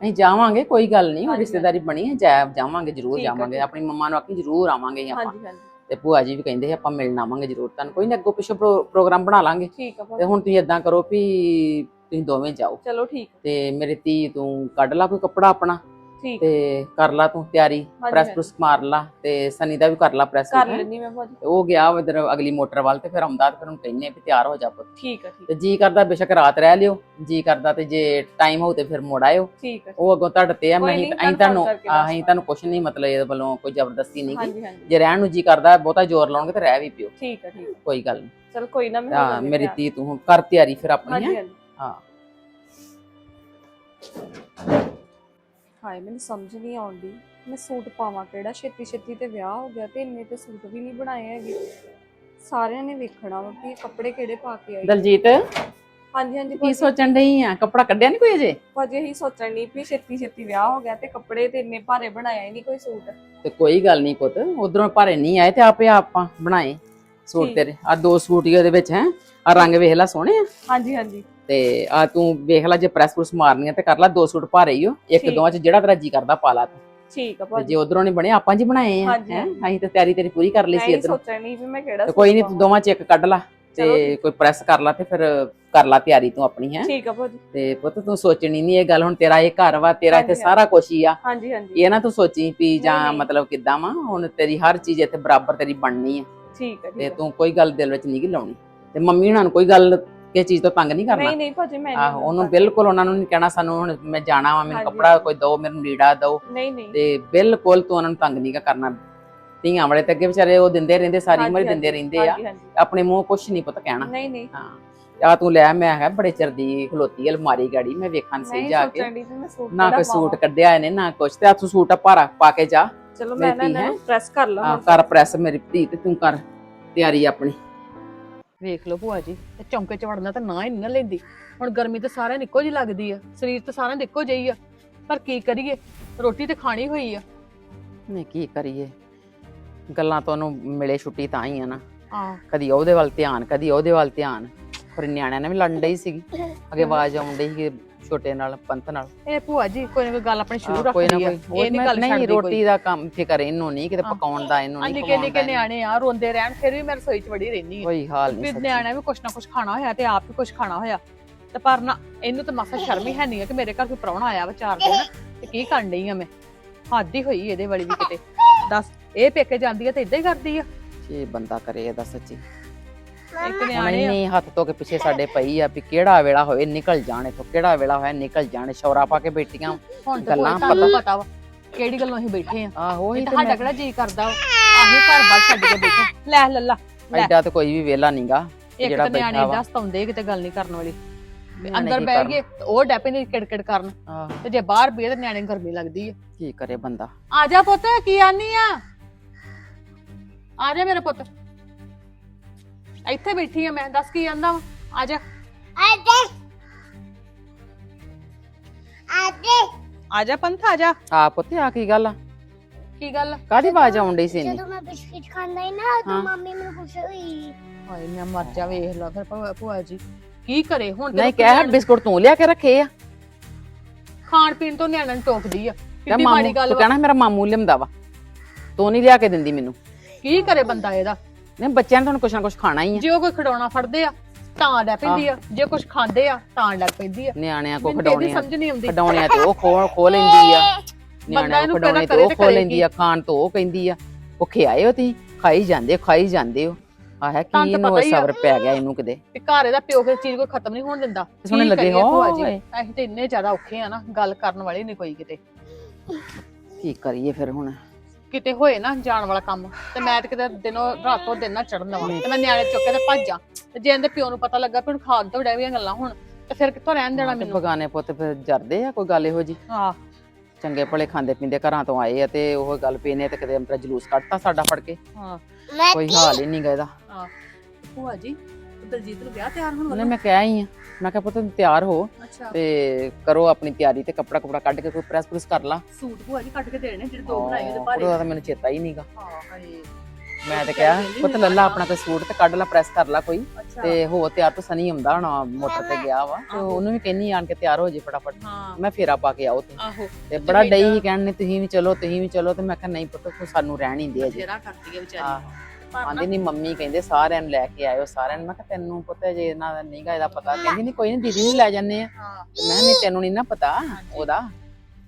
ਅਸੀਂ ਜਾਵਾਂਗੇ ਕੋਈ ਗੱਲ ਨਹੀਂ ਹਾਂਜੀ, ਰਿਸ਼ਤੇਦਾਰੀ ਬਣੀ ਹੈ ਜਾ ਜਾਵਾਂਗੇ ਜ਼ਰੂਰ ਠੀਕ ਆ, ਜਾਵਾਂਗੇ। ਠੀਕ। ਆਪਣੀ ਮੰਮਾ ਨੂੰ ਆਖੀ ਜ਼ਰੂਰ ਆਵਾਂਗੇ ਆਪਾਂ। ਹਾਂਜੀ ਹਾਂਜੀ। ਤੇ ਭੂਆ ਜੀ ਵੀ ਕਹਿੰਦੇ ਸੀ ਆਪਾਂ ਮਿਲਣ ਆਵਾਂਗੇ ਜ਼ਰੂਰ ਤੁਹਾਨੂੰ। ਕੋਈ ਨਾ ਅੱਗੋਂ ਪਿੱਛੋਂ ਪ੍ਰੋ- ਪ੍ਰੋਗਰਾਮ ਬਣਾ ਲਾਂਗੇ। ਠੀਕ ਆ ਤੇ ਭਾਜੀ। ਹੁਣ ਤੁਸੀਂ ਇਦਾਂ ਕਰੋ ਵੀ ਤੁਸੀਂ ਦੋਵੇਂ ਜਾਓ। ਚਲੋ ਠੀਕ ਤੇ ਮੇਰੀ ਧੀ ਤੂੰ ਕੱਢ ਲਾ ਕੋਈ ਕੱਪੜਾ ਆਪਣਾ। ਠੀਕ ਤੇ ਕਰ ਲਾ ਤੂੰ ਤਿਆਰੀ ਪ੍ਰੈਸ। ਪ੍ਰੈਸ ਮਾਰ ਲਾ ਤੇ ਸਨੀ ਦਾ ਵੀ ਕਰ ਲਾ ਪ੍ਰੈਸ ਕਰ ਲੈਣੀ ਮੈਂ ਭਾਜੀ। ਉਹ ਗਿਆ ਇਧਰ ਅਗਲੀ ਮੋਟਰ ਵੱਲ ਤੇ ਫਿਰ ਆਉਂਦਾ ਤੇ ਫਿਰ ਉਹਨੂੰ ਕਹਿੰਨੇ ਵੀ ਤਿਆਰ ਹੋ ਜਾ ਪੁੱਤ। ਠੀਕ ਠੀਕ ਤੇ ਜੀ ਕਰਦਾ ਬੇਸ਼ੱਕ ਰਾਤ ਰਹਿ ਲਿਓ ਜੀ ਕਰਦਾ ਤੇ ਜੇ ਟਾਈਮ ਹੋਊ ਤੇ ਫਿਰ ਮੁੜ ਆਇਓ। ਠੀਕ ਆ। ਉਹ ਅੱਗੋਂ ਤੁਹਾਡੇ ਤੇ ਆ ਮੈਂ ਅਸੀਂ ਤੁਹਾਨੂੰ ਅਸੀਂ ਤੁਹਾਨੂੰ ਕੁਛ ਨਹੀਂ ਮਤਲਬ ਇਹਦੇ ਵੱਲੋਂ ਕੋਈ ਜ਼ਬਰਦਸਤੀ ਨਹੀਂ ਹਾਂਜੀ ਜੇ ਰਹਿਣ ਨੂੰ ਜੀ ਕਰਦਾ ਬਹੁਤਾ ਜ਼ੋਰ ਲਾਉਣਗੇ ਤੇ ਰਹਿ ਵੀ ਪਿਓ। ਠੀਕ ਆ ਠੀਕ। ਕੋਈ ਗੱਲ ਨਹੀਂ ਚਲ ਕੋਈ ਨਾ ਮੈਂ ਹੋ ਹਾਂ ਮੇਰੀ ਤੂੰ ਹੁਣ ਕਰ ਤਿਆਰੀ ਫਿਰ ਆਪਣੀ ਹੈਂ? ਹਾਂ। ਹਾਏ ਮੈਨੂੰ ਸਮਝ ਨਹੀਂ ਆਉਂਦੀ। ਮੈਂ ਸੂਟ ਪਾਵਾਂ ਕਿਹੜਾ? ਛੇਤੀ ਛੇਤੀ ਤੇ ਵਿਆਹ ਹੋ ਗਿਆ ਤੇ ਇੰਨੇ ਤੇ ਸੂਟ ਵੀ ਨਹੀਂ ਬਣਾਏ ਹੈਗੇ। ਸਾਰਿਆਂ ਨੇ ਵੇਖਣਾ ਵਾ ਕਿ ਕੱਪੜੇ ਕਿਹੜੇ ਪਾ ਕੇ ਆਈ ਦਲਜੀਤ? ਹਾਂਜੀ ਹਾਂਜੀ ਕੀ ਸੋਚਣ ਡਈ ਆ ਕੱਪੜਾ ਕੱਢਿਆ ਨਹੀਂ ਕੋਈ ਅਜੇ? ਭਾਜੀ ਇਹੀ ਸੋਚਣ ਨਹੀਂ ਵੀ ਛੇਤੀ ਛੇਤੀ ਵਿਆਹ ਹੋ ਗਿਆ ਤੇ ਕੱਪੜੇ ਤੇ ਇੰਨੇ ਭਾਰੇ ਬਣਾਇਆ ਹੀ ਨਹੀਂ ਕੋਈ ਸੂਟ। ਤੇ ਕੋਈ ਗੱਲ ਨਹੀਂ ਪੁੱਤ ਉਧਰੋਂ ਭਾਰੇ ਨਹੀਂ ਆਏ ਤੇ ਆਪੇ ਆਪਾਂ ਬਣਾਏ ਸੂਟ ਠੀਕ। ਤੇਰੇ। ਆ ਦੋ ਸੂਟ ਹੀ ਉਹਦੇ ਵਿੱਚ ਹੈ। ਆ ਰੰਗ ਵੇਖ ਲੈ ਸੋਹਣੇ ਆ। ਹਾਂਜੀ ਹਾਂਜੀ। ਤੇ ਆ ਤੂੰ ਵੇਖ ਲੈ ਜੇ ਪ੍ਰੈਸ ਪ੍ਰੈਸ ਮਾਰਨੀ ਆ ਤੇ ਕਰ ਲੈ ਦੋ ਸੂਟ ਭਾਰੇ ਹੀ ਹੋ ਇੱਕ ਠੀਕ। ਦੋਵਾਂ ਚ ਜਿਹੜਾ ਤੇਰਾ ਜੀ ਕਰਦਾ ਪਾ ਲਾ ਤੂੰ। ਠੀਕ ਆ ਤੇ ਭਾਜੀ। ਜੇ ਉਧਰੋਂ ਨਹੀਂ ਬਣੇ ਆਪਾਂ ਜੀ ਬਣਾਏ ਆ ਹਾਂਜੀ, ਹੈਂ? ਹਾਂਜੀ। ਅਸੀਂ ਤੇ ਤਿਆਰੀ ਤੇਰੀ ਪੂਰੀ ਕਰ ਲਈ ਮੈਂ ਸੀ ਇਹੀ ਇਧਰੋਂ। ਸੋਚਣ ਨਹੀਂ ਵੀ ਮੈਂ ਕਿਹੜਾ ਤੇ ਸੂਟ ਕੋਈ ਨਹੀਂ ਤੂੰ ਪਾਵਾਂ। ਦੋਵਾਂ ਚ ਇੱਕ ਕੱਢ ਲਾ ਚਲੋ ਤੇ ਕੋਈ ਪ੍ਰੈਸ ਕਰ ਲਾ ਤੇ ਫਿਰ ਕਰ ਲਾ ਤਿਆਰੀ ਤੂੰ ਆਪਣੀ ਹੈ? ਠੀਕ ਆ ਭਾਜੀ। ਤੇ ਪੁੱਤ ਤੂੰ ਸੋਚਣੀ ਨਹੀਂ ਇਹ ਗੱਲ ਹੁਣ ਤੇਰਾ ਇਹ ਘਰ ਵਾ ਤੇਰਾ ਇੱਥੇ ਹਾਂਜੀ, ਸਾਰਾ ਕੁਝ ਹੀ ਆ। ਹਾਂਜੀ ਹਾਂਜੀ। ਇਹ ਨਾ ਤੂੰ ਸੋਚੀ ਵੀ ਜਾਂ ਨਹੀਂ। ਮਤਲਬ ਕਿੱਦਾਂ ਵਾ ਹੁਣ ਤੇਰੀ ਹਰ ਚੀਜ਼ ਇੱਥੇ ਬਰਾਬਰ ਤੇਰੀ ਬਣਨੀ ਆ। ਠੀਕ ਆ ਤੇ ਠੀਕ ਆ। ਤੂੰ ਕੋਈ ਗੱਲ ਦਿਲ ਵਿੱਚ ਨਹੀਂ ਗੀ ਲਾਉਣੀ। ਤੇ ਮੰਮੀ ਹੁਣਾਂ ਨੂੰ ਕੋਈ ਗੱਲ ਕਿਸੇ ਚੀਜ਼ ਤੋਂ ਤੰਗ ਨਹੀਂ ਕਰਨਾ। ਨਹੀਂ ਨਹੀਂ ਭਾਜੀ ਮੈਂ ਆਹੋ ਉਹਨੂੰ ਬਿਲਕੁਲ ਉਹਨਾਂ ਨੂੰ ਨਹੀਂ ਕਹਿਣਾ ਸਾਨੂੰ ਹੁਣ ਮੈਂ ਜਾਣਾ ਵਾ ਮੈਨੂੰ ਕੱਪੜਾ। ਕੋਈ ਦੋ ਮੈਨੂੰ ਲੀੜਾ ਦਿਓ। ਨਹੀਂ ਨਹੀਂ। ਤੇ ਬਿਲਕੁਲ ਤੂੰ ਉਹਨਾਂ ਨੂੰ ਤੰਗ ਨਹੀਂ ਕਰਨਾ। ਧੀਆਂ ਵਾਲੇ ਤੇ ਅੱਗੇ ਵਿਚਾਰੇ ਉਹ ਦਿੰਦੇ ਰਹਿੰਦੇ ਸਾਰੀ ਉਮਰ ਦਿੰਦੇ ਰਹਿੰਦੇ ਆ। ਆਪਣੇ ਮੂੰਹ ਕੁਛ ਨਹੀਂ ਪਤਾ ਕਹਿਣਾ। ਨਹੀਂ ਨਹੀਂ। ਹਾਂ। ਆ ਤੂੰ ਲੈ ਮੈਂ ਹੈ ਬੜੇ ਚਿਰ ਦੀ ਖਲੋਤੀ ਅਲਮਾਰੀ ਗਾੜੀ ਮੈਂ ਵੇਖਾਂ ਸਹੀ ਜਾ ਕੇ। ਨਾ ਕੋਈ ਸੂਟ। ਕੱਢਿਆ ਇਹਨੇ ਨਾ ਕੁਛ। ਤੇ ਆ ਤੂੰ ਸੂਟ ਭਾਰਾ ਪਾ ਕੇ ਜਾ। ਚਲੋ ਮੈਂ ਨਾ ਪ੍ਰੈਸ ਕਰ ਲਵਾਂ ਕਰ ਪ੍ਰੈਸ ਮੇਰੀ ਧੀ ਤੇ ਤੂੰ ਕਰ ਤਿਆਰੀ ਆਪਣੀ। ਵੇਖ ਲਓ ਭੂਆ ਜੀ ਤੇ ਚੌਂਕੇ ਚ ਵੜਨਾ ਤਾਂ ਨਾ ਹੀ ਨਾ ਲੈਂਦੀ। ਹੁਣ ਗਰਮੀ ਤਾਂ ਸਾਰਿਆਂ ਨੂੰ ਇੱਕੋ ਜਿਹੀ ਲੱਗਦੀ ਆ ਸਰੀਰ ਤਾਂ ਸਾਰਿਆਂ ਦਾ ਇੱਕੋ ਜਿਹੀ ਆ। ਪਰ ਕੀ ਕਰੀਏ ਰੋਟੀ ਤੇ ਖਾਣੀ ਹੋਈ ਆ। ਨਹੀਂ ਕੀ ਕਰੀਏ? ਗੱਲਾਂ ਤੋਂ ਉਹਨੂੰ ਮਿਲੇ ਛੁੱਟੀ ਤਾਂ ਹੀ ਆ ਨਾ। ਹਾਂ। ਕਦੀ ਉਹਦੇ ਵੱਲ ਧਿਆਨ ਕਦੀ ਉਹਦੇ ਵੱਲ ਧਿਆਨ। ਪਰ ਨਿਆਣਿਆਂ ਨੇ ਵੀ ਲੜਨ ਡਈ ਸੀਗੀ। ਅੱਗੇ ਆਵਾਜ਼ ਆਉਣ ਡਈ ਸੀ ਛੋਟੇ ਨਾਲ ਪੰਥ ਨਾਲ। ਇਹ ਭੂਆ ਜੀ ਕੋਈ ਨਾ ਕੋਈ ਗੱਲ ਆਪਣੀ ਸ਼ੁਰੂ ਆਹ, ਕੋਈ ਨਾ ਆ। ਕੋਈ ਇਹ ਨਹੀਂ ਗੱਲ ਨਹੀਂ ਛੱਡਦੀ ਰੋਟੀ ਕੋਈ। ਦਾ ਕੰਮ ਫਿਕਰ ਇਹਨੂੰ ਨਹੀਂ ਕਿਤੇ। ਪਕਾਉਣ ਦਾ ਇਹਨੂੰ ਨਹੀਂ ਨਿੱਕੇ ਨਿੱਕੇ ਨਿਆਣੇ ਆ ਰੋਂਦੇ ਰਹਿਣ ਫਿਰ ਵੀ ਮੈਂ ਰਸੋਈ ਚ ਵੜੀ ਰਹਿਨੀ ਆ। ਕੋਈ ਹਾਲ ਵੀ ਨਹੀਂ ਸੱਚੀ। ਨਿਆਣਿਆਂ ਵੀ ਕੁਛ ਨਾ ਕੁਛ ਖਾਣਾ ਹੋਇਆ ਤੇ ਆਪ ਵੀ ਕੁਛ ਖਾਣਾ ਹੋਇਆ। ਤੇ ਪਰ ਨਾ ਇਹਨੂੰ ਤਾਂ ਮਾਸਾ ਸ਼ਰਮ ਹੀ ਹੈ ਨਹੀਂ ਕਿ ਮੇਰੇ ਘਰ ਕੋਈ ਪ੍ਰਾਹੁਣਾ ਆਇਆ ਵਾ ਚਾਰ ਦਿਨ। ਤੇ ਕੀ ਕਰਨ ਡਈ ਆ ਮੈਂ? ਹੱਦ ਹੀ ਹੋਈ ਇਹਦੇ ਵਾਲੀ ਵੀ ਕਿਤੇ। ਦੱਸ ਇਹ ਪੇਕੇ ਜਾਂਦੀ ਆ ਤੇ ਇਦਾਂ ਹੀ ਕਰਦੀ ਆ? ਕੀ ਬੰਦਾ ਕਰੇ ਇਹਦਾ ਸੱਚੀ। ਇੱਕ ਹੁਣ ਨਿਆਣੇ ਆ। ਇੰਨੀ ਹੱਥ ਧੋ ਕੇ ਪਿੱਛੇ ਸਾਡੇ ਪਈ ਆ ਵੀ ਕਿਹੜਾ ਵੇਲਾ ਹੋਏ ਨਿਕਲ ਜਾਣ ਇੱਥੋਂ ਕਿਹੜਾ ਵੇਲਾ ਹੋਇਆ ਨਿਕਲ ਜਾਣ ਸ਼ੌਰਾ ਪਾ ਕੇ ਬੈਠੀਆਂ। ਹੁਣ ਤਾਂ ਗੱਲਾਂ ਕੋਈ ਤੁਹਾਨੂੰ ਪਤਾ ਵਾ। ਕਿਹੜੀ ਗੱਲੋਂ ਅਸੀਂ ਬੈਠੇ ਆ? ਆਹੋ ਹੀ ਇਹ ਤੇ ਤੁਹਾਡਾ ਮੈਂ- ਕਿਹੜਾ ਜੀ ਕਰਦਾ ਵਾ? ਆਹੀ ਘਰ ਬਾਹਰ ਛੱਡ ਕੇ ਬੈਠੇ। ਲੈ ਲੱਲਾ ਲੈ। ਐਡਾ ਤੇ ਕੋਈ ਵੀ ਵੇਲਾ ਨਹੀਂਗਾ ਇੱਕ ਜਿਹੜਾ ਤਾਂ ਨਿਆਣੇ ਬੈਠਾ ਵਾ। ਕਿਤੇ ਗੱਲ ਨਹੀਂ ਕਰਨ ਵਾਲੀ। ਵੀ ਨਿਆਣੇ ਅੰਦਰ ਕੀ ਬਹਿ ਕਰਨ? ਗਏ ਤੇ ਉਹ ਡੈਪੇ ਨੇ ਕਿੜਕਿੜ ਕਰਨ। ਆਹ, ਤੇ ਜੇ ਬਾਹਰ ਬੀਏ ਤੇ ਨਿਆਣੇ ਨੂੰ ਗਰਮੀ ਲੱਗਦੀ ਆ। ਕੀ ਕਰੇ ਬੰਦਾ? ਆ ਜਾ ਪੁੱਤ ਕੀ ਆਨੀ ਆ? ਆ ਜਾ ਮੇਰੇ ਪੁੱਤ। ਇੱਥੇ ਬੈਠੀ ਆ ਮੈਂ ਦੱਸ ਕੀ ਵਾ? ਆ ਜਾ। ਆ ਜਾ। ਪੰਥ ਆ ਜਾ। ਆ ਪੁੱਤ ਆ ਕੀ ਗੱਲ ਆ? ਕੀ ਗੱਲ? ਕਾਦੀ ਆਵਾਜ਼ ਆਉਣ ਡਈ ਸੀ ਇੰਨੀ? ਜਦੋਂ ਮੈਂ ਬਿਸਕਿਟ ਖਾਂਦਾ ਸੀ ਨਾ ਹਾਂ। ਤਾਂ ਮੰਮੀ ਮੈਨੂੰ ਪੁੱਛ ਰਹੀ ਹਾਏ ਮੈਂ ਮਰ ਜਾ ਵੇਖ ਲਾ ਫਿਰ ਭੂਆ- ਭੂਆ ਜੀ। ਕੀ ਕਰੇ ਹੁਣ ਨਹੀਂ ਕਹਿ ਬਿਸਕੁਟ ਤੂੰ ਲਿਆ ਕੇ ਰੱਖੇ ਆ। ਖਾਣ ਪੀਣ ਤੋਂ ਨਿਆਣਿਆਂ ਨੂੰ ਟੋਕਦੀ ਆ। ਤੇ ਕਿੰਨੀ ਮਾਮੂ ਮਾੜੀ ਗੱਲ ਤੂੰ ਵਾ। ਕਹਿਣਾ ਮੇਰਾ ਮਾਮੂ ਲਿਆਉਂਦਾ ਵਾ। ਤੂੰ ਨਹੀਂ ਲਿਆ ਕੇ ਦਿੰਦੀ ਮੈਨੂੰ। ਕੀ ਕਰੇ ਬੰਦਾ ਇਹਦਾ? ਨਹੀਂ ਬੱਚਿਆਂ ਨੇ ਤੁਹਾਨੂੰ ਕੁਛ ਨਾ ਕੁਛ ਖਾਣਾ ਹੀ ਆ। ਜੇ ਉਹ ਕੋਈ ਖਿਡੌਣਾ ਫੜਦੇ ਆ ਤਾਂ ਡੈ ਪੈਂਦੀ ਆ। ਜੇ ਕੁਝ ਖਾਂਦੇ ਆ ਤਾਂ ਡੈ ਪੈਂਦੀ ਆ। ਨਿਆਣਿਆਂ ਕੋ ਮੈਨੂੰ ਇਹਦੀ ਸਮਝ ਨਹੀਂ ਆਉਂਦੀ। ਖਡਾਉਣੀਆਂ ਤੇ ਉਹ ਖੋ ਖੋ ਲੈਂਦੀ ਆ। ਨਿਆਣਿਆਂ ਇਹਨੂੰ ਨੂੰ ਤੇ ਉਹ ਖੋ ਕਰੇ ਲੈਂਦੀ ਆ ਖਾਣ ਤੋਂ ਉਹ ਕਹਿੰਦੀ ਆ। ਭੁੱਖੇ ਆਏ ਹੋ ਤੁਸੀਂ? ਖਾਈ ਜਾਂਦੇ ਹੋ, ਖਾਈ ਜਾਂਦੇ ਹੋ। ਆਹ ਹੈ ਤੁਹਾਨੂੰ ਕੀ ਤਾਂ ਇਹਨੂੰ ਪਤਾ ਹੀ ਆ। ਸਬਰ ਪੈ ਗਿਆ ਇਹਨੂੰ ਕਿਤੇ। ਤੇ ਘਰ ਇਹਦਾ ਪਿਓ ਕੇ ਚੀਜ਼ ਕੋਈ ਖਤਮ ਨਹੀਂ ਹੋਣ ਦਿੰਦਾ। ਸੋਹਣੇ ਕੀ ਲੱਗੇ ਕਰੀਏ ਭੂਆ ਜੀ? ਹੋਏ। ਅਸੀਂ ਤੇ ਇੰਨੇ ਜ਼ਿਆਦਾ ਔਖੇ ਆ ਨਾ ਗੱਲ ਕਰਨ ਵਾਲੇ ਨਹੀਂ ਕੋਈ ਕਿਤੇ। ਕੀ ਕਰੀਏ ਫਿਰ ਹੁਣ? ਕਿਤੇ ਹੋਏ ਨਾ ਜਾਣ ਵਾਲਾ ਕੰਮ ਤੇ ਮੈਂ ਤੇ ਕਿਤੇ ਦਿਨੋਂ ਰਾਤੋਂ ਦਿਨ ਨਾ ਚੜਨ ਦਵਾਂ ਤੇ ਮੈਂ ਨਿਆਣੇ ਚੁੱਕ ਕੇ ਤੇ ਭੱਜਾਂ ਤੇ ਜੇ ਇਹਦੇ ਪਿਓ ਨੂੰ ਪਤਾ ਲੱਗਾ ਹੁਣ ਖਾਣ ਤੋਂ ਡੈਵੀਆਂ ਗੱਲਾਂ ਹੁਣ ਤੇ ਫਿਰ ਕਿੱਥੋਂ ਰਹਿਣ ਦੇਣਾ ਤੇ ਮੈਨੂੰ? ਬਗਾਨੇ ਪੁੱਤ ਫਿਰ ਜਰਦੇ ਆ ਕੋਈ ਗੱਲ ਇਹੋ ਜੀ। ਹਾਂ। ਚੰਗੇ ਭਲੇ ਖਾਂਦੇ ਪੀਂਦੇ ਘਰਾਂ ਤੋਂ ਆਏ ਆ ਤੇ ਉਹ ਗੱਲ ਪੀਨੇ ਤੇ ਕਿਤੇ ਅੰਤਰਾ ਜਲੂਸ ਕੱਢਤਾ ਸਾਡਾ ਫੜ ਕੇ। ਹਾਂ। ਮੈਂ ਕੋਈ ਹਾਲ ਹੀ ਨਹੀਂ ਗਾ ਇਹਦਾ। ਹਾਂ। ਭੂਆ ਜੀ ਦਲਜੀਤ ਨੂੰ ਵਿਆਹ ਤਿਆਰ ਹੋਣ ਉਹਨੇ ਵਾਲਾ? ਮੈਂ ਕਿਹਾ ਹੀ ਆ। ਮੈਂ ਕਿਹਾ ਪੁੱਤ ਤਿਆਰ ਹੋ ਅੱਛਾ। ਤੇ ਕਰੋ ਆਪਣੀ ਤਿਆਰੀ ਤੇ ਕੱਪੜਾ ਕੁਪੜਾ ਕੱਢ ਕੇ ਕੋਈ ਪ੍ਰੈਸ ਪ੍ਰੈਸ ਕਰ ਲਾ। ਸੂਟ ਭੂਆ ਜੀ ਕੱਟ ਕੇ ਦੇਣੇ ਜਿਹੜੇ ਦੋ ਬਣਾਏ ਉਹਦੇ ਭਾਰੇ। ਉਹਦਾ ਤਾਂ ਮੈਨੂੰ ਚੇਤਾ ਹੀ ਨਹੀਂਗਾ। ਹਾਂ ਹਾਏ। ਮੈਂ ਤੇ ਕਿਹਾ ਪੁੱਤ ਲੱਲਾ ਆਪਣਾ ਕੋਈ ਸੂਟ ਤੇ ਕੱਢ ਲਾ ਪ੍ਰੈਸ ਕਰ ਲਾ ਕੋਈ। ਅੱਛਾ। ਤੇ ਹੋ ਤਿਆਰ ਤਾਂ ਸਨੀ ਹੁੰਦਾ ਹੋਣਾ ਮੋਟਰ ਤੇ ਗਿਆ ਵਾ। ਤੇ ਉਹਨੂੰ ਵੀ ਕਹਿੰਨੀ ਆਣ ਕੇ ਤਿਆਰ ਹੋ ਜੇ ਫਟਾਫਟ। ਹਾਂ। ਮੈਂ ਫੇਰਾ ਪਾ ਕੇ ਆਓ ਤੇ। ਆਹੋ। ਤੇ ਬੜਾ ਡਈ ਹੀ ਕਹਿਣ ਨੇ ਤੁਸੀਂ ਵੀ ਚਲੋ ਤੁਸੀਂ ਵੀ ਚਲੋ। ਤੇ ਮੈਂ ਕਿਹਾ ਨਹੀਂ ਪੁੱਤ ਤੂੰ ਸਾਨੂੰ ਰਹਿਣ ਹੀ ਦੇ ਅਜੇ। ਤੇਰਾ ਕਰਦੀ ਹੈ ਵਿਚਾਰੀ। ਆਹ। ਆਂਦੀ ਨਹੀਂ ਮੰਮੀ ਕਹਿੰਦੇ ਸਾਰਿਆਂ ਨੂੰ ਲੈ ਕੇ ਆਇਓ ਸਾਰਿਆਂ ਨੂੰ। ਮੈਂ ਕਿਹਾ ਤੈਨੂੰ ਪਤਾ ਜੇ ਇਹਨਾਂ ਦਾ ਨਹੀਂਗਾ ਇਹਦਾ ਪਤਾ। ਕਹਿੰਦੀ ਨਹੀਂ ਕੋਈ ਨਹੀਂ ਦੀਦੀ ਨੂੰ ਲੈ ਜੰਨੇ ਆ। ਤੇ ਮੈਂ ਕਿਹਾ, ਨਹੀਂ ਤੈਨੂੰ ਨਹੀਂ ਨਾ ਪਤਾ ਉਹਦਾ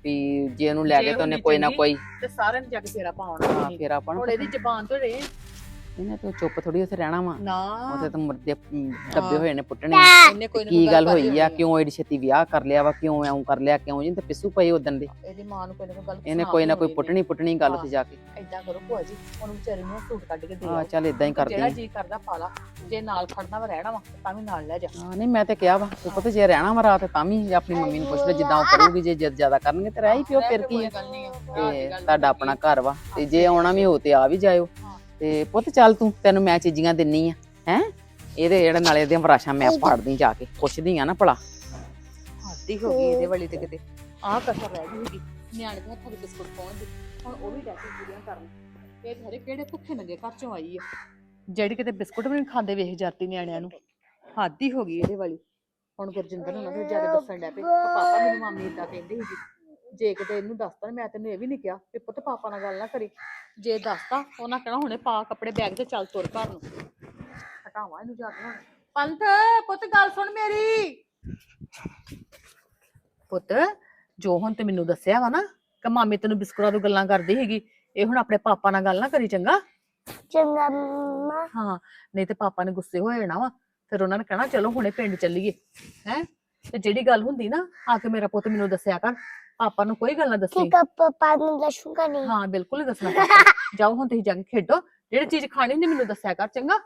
ਵੀ ਜੇ ਉਹਨੂੰ ਲੈ ਕੇ ਤਾਂ ਉਹਨੇ ਕੋਈ ਨਾ ਕੋਈ ਤੇ ਸਾਰਿਆਂ ਨੂੰ ਜਾ ਕੇ ਫੇਰਾ ਪਾਉਣਾ। ਹਾਂ, ਫੇਰ ਆਪਾਂ ਨੂੰ ਹੁਣ ਇਹਦੀ ਜ਼ਬਾਨ ਤੋਂ ਰਹੇ ਇਹਨੇ ਤੂੰ ਚੁੱਪ ਥੋੜੀ ਉੱਥੇ ਰਹਿਣਾ ਵਾ। ਨਾ। ਉੱਥੇ ਤਾਂ ਮੁਰਦੇ ਦੱਬੇ ਹਾਂ। ਹੋਏ ਨੇ ਪੁੱਟਣੇ। ਇਹਨੇ ਕੋਈ ਨਾ ਕੀ ਗੱਲ ਹੀ ਹੋਈ ਆ। ਕਿਉਂ ਐਡੀ ਛੇਤੀ ਵਿਆਹ ਕਰ ਲਿਆ ਵਾ? ਕਿਉਂ ਐਉਂ ਕਰ ਲਿਆ? ਕਿਉਂ ਜੀ? ਤੇ ਪਿੱਸੂ ਪਈ ਉਦਣ ਦੇ। ਇਹਦੀ ਮਾਂ ਨੂੰ ਕੋਈ ਨਾ ਕੋਈ ਗੱਲ ਇਹਨੇ ਕੋਈ ਨਾ ਕੋਈ ਪੁੱਟਣੀ ਪੁੱਟਣੀ ਗੱਲ ਉੱਥੇ ਜਾ ਕੇ। ਏਦਾਂ ਕਰੋ ਭੂਆ ਜੀ ਉਹਨੂੰ ਵਿਚਾਰੀ ਨੂੰ ਸੂਟ ਕੱਢ ਕੇ ਦੇ ਆ ਆਓ ਚੱਲ ਇਦਾਂ ਹੀ ਕਰਦੀ ਜਿਹੜਾ ਜੀ ਕਰਦਾ ਪਾ ਲਾ ਜੇ ਨਾਲ ਖੜਨਾ ਵਾ ਰਹਿਣਾ ਵਾ ਤਾਂ ਵੀ ਨਾਲ ਲੈ ਜਾ। ਹਾਂ ਨਹੀਂ ਮੈਂ ਤੇ ਕਿਹਾ ਵਾ ਤੂੰ ਪਤਾ ਜੇ ਰਹਿਣਾ ਵਾ ਰਾਤ ਤਾਂ ਵੀ ਆਪਣੀ ਮੰਮੀ ਨੂੰ ਪੁੱਛ ਲੈ ਜਿੱਦਾਂ ਉਹ ਕਰੂਗੀ ਜੇ ਜਿੱਦ ਜ਼ਿਆਦਾ ਕਰਨਗੇ ਤੇ ਰਹਿ ਹੀ ਪਿਓ ਫਿਰ ਕੀ ਤੇ ਤੁਹਾਡਾ ਆਪਣਾ ਘਰ ਵਾ ਤੇ ਜੇ ਆਉਣਾ ਵੀ ਹੋ ਤੇ ਆ ਵੀ ਜਾਇਓ। ਹਾਂ। ਤੇ ਪੁੱਤ ਚੱਲ ਤੂੰ ਤੈਨੂੰ ਮੈਂ ਚੀਜ਼ੀਆਂ ਦਿੰਨੀ ਆ ਹੈ? ਇਹਦੇ ਜਿਹੜੇ ਨਾਲੇ ਦੀਆਂ ਵਰਾਸ਼ਾਂ ਮੈਂ ਪਾੜਦੀ ਜਾ ਕੇ ਪੁੱਛਦੀ ਆ ਨਾ ਭਲਾ। ਹੱਦੀ ਹੋ ਗਈ ਇਹਦੇ ਵਾਲੀ ਤੇ ਕਿਤੇ। ਆਹ ਕਸਰ ਰਹਿ ਗਈ ਨਿਆਣੇ ਦੇ ਹੱਥਾਂ ਦੇ ਬਿਸਕੁਟ ਪਾਉਣ ਦੀ। ਹੁਣ ਉਹ ਵੀ ਡੈਕੀ ਪੂਰੀਆਂ ਕਰਨ। ਇਹ ਧਰੇ ਕਿਹੜੇ ਭੁੱਖੇ ਨੰਗੇ ਘਰ ਚੋਂ ਆਈ ਆ। ਜਿਹੜੀ ਕਿਤੇ ਬਿਸਕੁਟ ਵੀ ਨਹੀਂ ਖਾਂਦੇ ਵੇਖ ਜਾਂਦੀ ਨਿਆਣਿਆਂ ਨੂੰ। ਹੱਦੀ ਹੋ ਗਈ ਇਹਦੇ ਵਾਲੀ। ਹੁਣ ਗੁਰਜਿੰਦਰ ਨੂੰ ਨਾ ਫਿਰ ਜ਼ਿਆਦਾ ਦੱਸਣ ਲੱਗ ਪਈ। ਪਾਪਾ ਮੈਨੂੰ ਮਾਮੀ ਇਦਾਂ ਕਹਿੰਦੀ ਸੀਗੀ। ਜੇ ਕਿਤੇ ਇਹਨੂੰ ਦੱਸਤਾ ਨਾ, ਮੈਂ ਤੈਨੂੰ ਇਹ ਵੀ ਨਹੀਂ ਕਿਹਾ ਕਿ ਪੁੱਤ ਪਾਪਾ ਨਾਲ ਗੱਲ ਨਾ ਕਰੀ। ਜੇ ਦੱਸਤਾ ਉਹਨਾਂ ਕਹਿਣਾ ਹੁਣੇ ਪਾ ਕੱਪੜੇ ਬੈਗ ਤੇ ਚੱਲ ਤੁਰ ਘਰ ਨੂੰ। ਹਟਾਵਾਂ ਇਹਨੂੰ ਜਾ ਕੇ ਹੁਣ। ਪੰਥ ਪੁੱਤ ਗੱਲ ਸੁਣ ਮੇਰੀ। ਪੁੱਤ ਜੋ ਹੁਣ ਤੇ ਮੈਨੂੰ ਦੱਸਿਆ ਵਾ ਨਾ ਕਿ ਮਾਮੀ ਤੈਨੂੰ ਬਿਸਕੁਟਾਂ ਤੋਂ ਗੱਲਾਂ ਕਰਦੀ ਹੈਗੀ ਇਹ ਹੁਣ ਆਪਣੇ ਪਾਪਾ ਨਾਲ ਗੱਲ ਨਾ ਕਰੀ ਚੰਗਾ। ਚੰਗਾ ਮੰਮਾ। ਹਾਂ ਨਹੀਂ ਤੇ ਪਾਪਾ ਨੇ ਗੁੱਸੇ ਹੋ ਜਾਣਾ ਵਾ ਫਿਰ ਉਹਨਾਂ ਨੇ ਕਹਿਣਾ ਚਲੋ ਹੁਣੇ ਪਿੰਡ ਚੱਲੀਏ। ਹੈ? ਤੇ ਜਿਹੜੀ ਗੱਲ ਹੁੰਦੀ ਨਾ ਆ ਕੇ ਮੇਰਾ ਪੁੱਤ ਮੈਨੂੰ ਦੱਸਿਆ ਕਰ। ਪਾਪਾ ਨੂੰ ਕੋਈ ਗੱਲ ਨਾ ਦੱਸੀ। ਠੀਕ ਆ ਪਾਪਾ ਨੂੰ ਦੱਸੂਗਾ ਨਹੀਂ। ਹਾਂ ਬਿਲਕੁਲ ਨਹੀਂ ਦੱਸਣਾ ਪਾਪਾ ਨੂੰ। ਜਾਓ ਹੁਣ ਤੁਸੀਂ ਜਾ ਕੇ ਖੇਡੋ। ਜਿਹੜੀ ਚੀਜ਼ ਖਾਣੀ ਹੁੰਦੀ ਮੈਨੂੰ ਦੱਸਿਆ ਕਰ ਚੰਗਾ?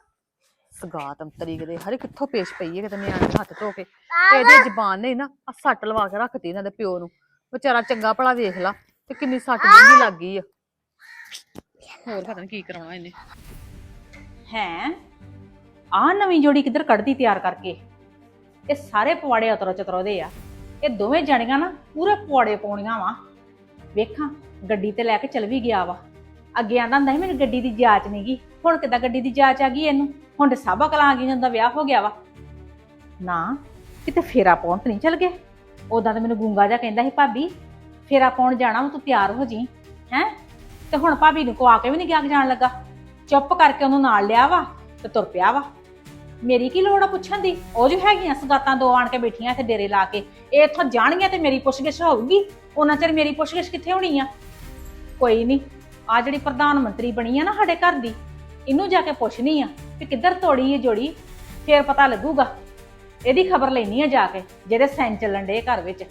ਸਗਾਤ ਅੰਤਰੀ ਕਿਤੇ ਹਰੇ ਕਿੱਥੋਂ ਪੇਸ਼ ਪਈ ਹੈ ਕਿਤੇ ਨਿਆਣੇ ਹੱਥ ਧੋ ਕੇ। ਤੇ ਇਹਦੀ ਜ਼ਬਾਨ ਨੇ ਨਾ ਆ ਸੱਟ ਲਵਾ ਕੇ ਰੱਖਤੀ ਇਹਨਾਂ ਦੇ ਪਿਓ ਨੂੰ। ਵਿਚਾਰਾ ਚੰਗਾ ਭਲਾ ਵੇਖ ਲਾ ਤੇ ਕਿੰਨੀ ਸੱਟ ਡੂੰਘੀ ਲੱਗ ਗਈ ਆ। ਹੋਰ ਪਤਾ ਨੀ ਕੀ ਕਰਾਉਣਾ ਇਹਨੇ। ਹੈ? ਆ ਨਵੀਂ ਜੋੜੀ ਕਿੱਧਰ ਕੱਢਦੀ ਤਿਆਰ ਕਰਕੇ? ਇਹ ਸਾਰੇ ਪਵਾੜੇ ਉਤਰੋ ਚਤਰੋ ਦੇ ਆ। ਇਹ ਦੋਵੇਂ ਜਣੀਆਂ ਨਾ ਪੂਰੇ ਪੁਆੜੇ ਪਾਉਣੀਆਂ ਵਾ। ਵੇਖਾਂ, ਗੱਡੀ ਤੇ ਲੈ ਕੇ ਚਲ ਵੀ ਗਿਆ ਵਾ। ਅੱਗੇ ਆਂਦਾ ਹੁੰਦਾ ਸੀ ਮੈਨੂੰ ਗੱਡੀ ਦੀ ਜਾਂਚ ਨੀ ਗੀ ਹੁਣ ਕਿੱਦਾਂ ਗੱਡੀ ਦੀ ਜਾਂਚ ਆ ਗਈ ਇਹਨੂੰ? ਹੁਣ ਤੇ ਸਾਬਾ ਕਲਾਂ ਆ ਗਈ ਜਾਂਦਾ ਵਿਆਹ ਹੋ ਗਿਆ ਵਾ। ਨਾ, ਕਿਤੇ ਫੇਰਾ ਪਾਉਣ ਤੇ ਨਹੀਂ ਚਲ ਗਏ? ਉਦਾਂ ਤਾਂ ਮੈਨੂੰ ਗੁੰਗਾ ਜਾ ਕਹਿੰਦਾ ਸੀ, ਭਾਬੀ, ਫੇਰਾ ਪਾਉਣ ਜਾਣਾ ਵਾ, ਤੂੰ ਤਿਆਰ ਹੋ ਜੀ। ਹੈ? ਤੇ ਹੁਣ ਭਾਬੀ ਨੂੰ ਕੋ ਆ ਕੇ ਵੀ ਨਹੀਂ ਗਿਆ ਜਾਣ ਲੱਗਾ? ਚੁੱਪ ਕਰਕੇ ਉਹਨੂੰ ਨਾਲ ਲਿਆ ਵਾ ਤੇ ਤੁਰ ਪਿਆ ਵਾ। ਮੇਰੀ ਕੀ ਲੋੜ ਆ ਪੁੱਛਣ ਦੀ? ਉਹ ਜੋ ਹੈਗੀਆਂ ਸਗਾਤਾਂ ਦੋ ਆਣ ਕੇ ਬੈਠੀਆਂ ਇੱਥੇ ਡੇਰੇ ਲਾ ਕੇ। ਇਹ ਇੱਥੋਂ ਜਾਣਗੀਆਂ ਤੇ ਮੇਰੀ ਪੁੱਛਗਿੱਛ ਹੋਊਗੀ। ਉਹਨਾਂ ਚਿਰ ਮੇਰੀ ਪੁੱਛਗਿੱਛ ਕਿੱਥੇ ਹੋਣੀ ਆ? ਕੋਈ ਨਹੀਂ ਆ ਜਿਹੜੀ ਪ੍ਰਧਾਨ ਮੰਤਰੀ ਬਣੀ ਆ ਨਾ ਸਾਡੇ ਘਰ ਦੀ, ਇਹਨੂੰ ਜਾ ਕੇ ਪੁੱਛਣੀ ਆ ਕਿ ਕਿੱਧਰ ਤੋੜੀ ਇਹ ਜੋੜੀ, ਫੇਰ ਪਤਾ ਲੱਗੂਗਾ। ਇਹਦੀ ਖਬਰ ਲੈਣੀ ਆ ਜਾ ਕੇ ਜਿਹੜੇ ਸੈਨ ਚੱਲਣ ਡੇ ਘਰ ਵਿੱਚ।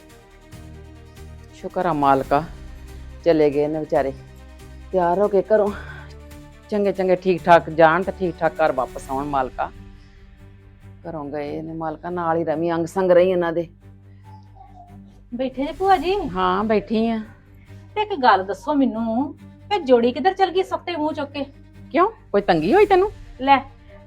ਸ਼ੁਕਰ ਆ ਮਾਲਕਾ, ਚਲੇ ਗਏ ਨੇ ਵਿਚਾਰੇ। ਤਿਆਰ ਹੋ ਕੇ ਘਰੋਂ। ਚੰਗੇ ਚੰਗੇ ਠੀਕ ਠਾਕ ਜਾਣ ਤੇ ਠੀਕ ਠਾਕ ਘਰ ਵਾਪਸ ਆਉਣ ਮਾਲਕਾ। ਘਰੋਂ ਗਏ ਨੇ ਮਾਲਕਾ ਨਾਲ ਹੀ ਰਵੀ ਅੰਗ ਸੰਗ ਰਹੀ ਇਹਨਾਂ ਦੇ। ਬੈਠੇ ਜੇ ਭੂਆ ਜੀ? ਹਾਂ ਬੈਠੀ ਆ। ਤੇ ਇੱਕ ਗੱਲ ਦੱਸੋ ਮੈਨੂੰ ਇਹ ਜੋੜੀ ਕਿੱਧਰ ਚਲ ਗਈ ਸਖਤੇ ਮੂੰਹ ਚੁੱਕ ਕੇ? ਕਿਉਂ? ਕੋਈ ਤੰਗੀ ਹੋਈ ਤੈਨੂੰ? ਲੈ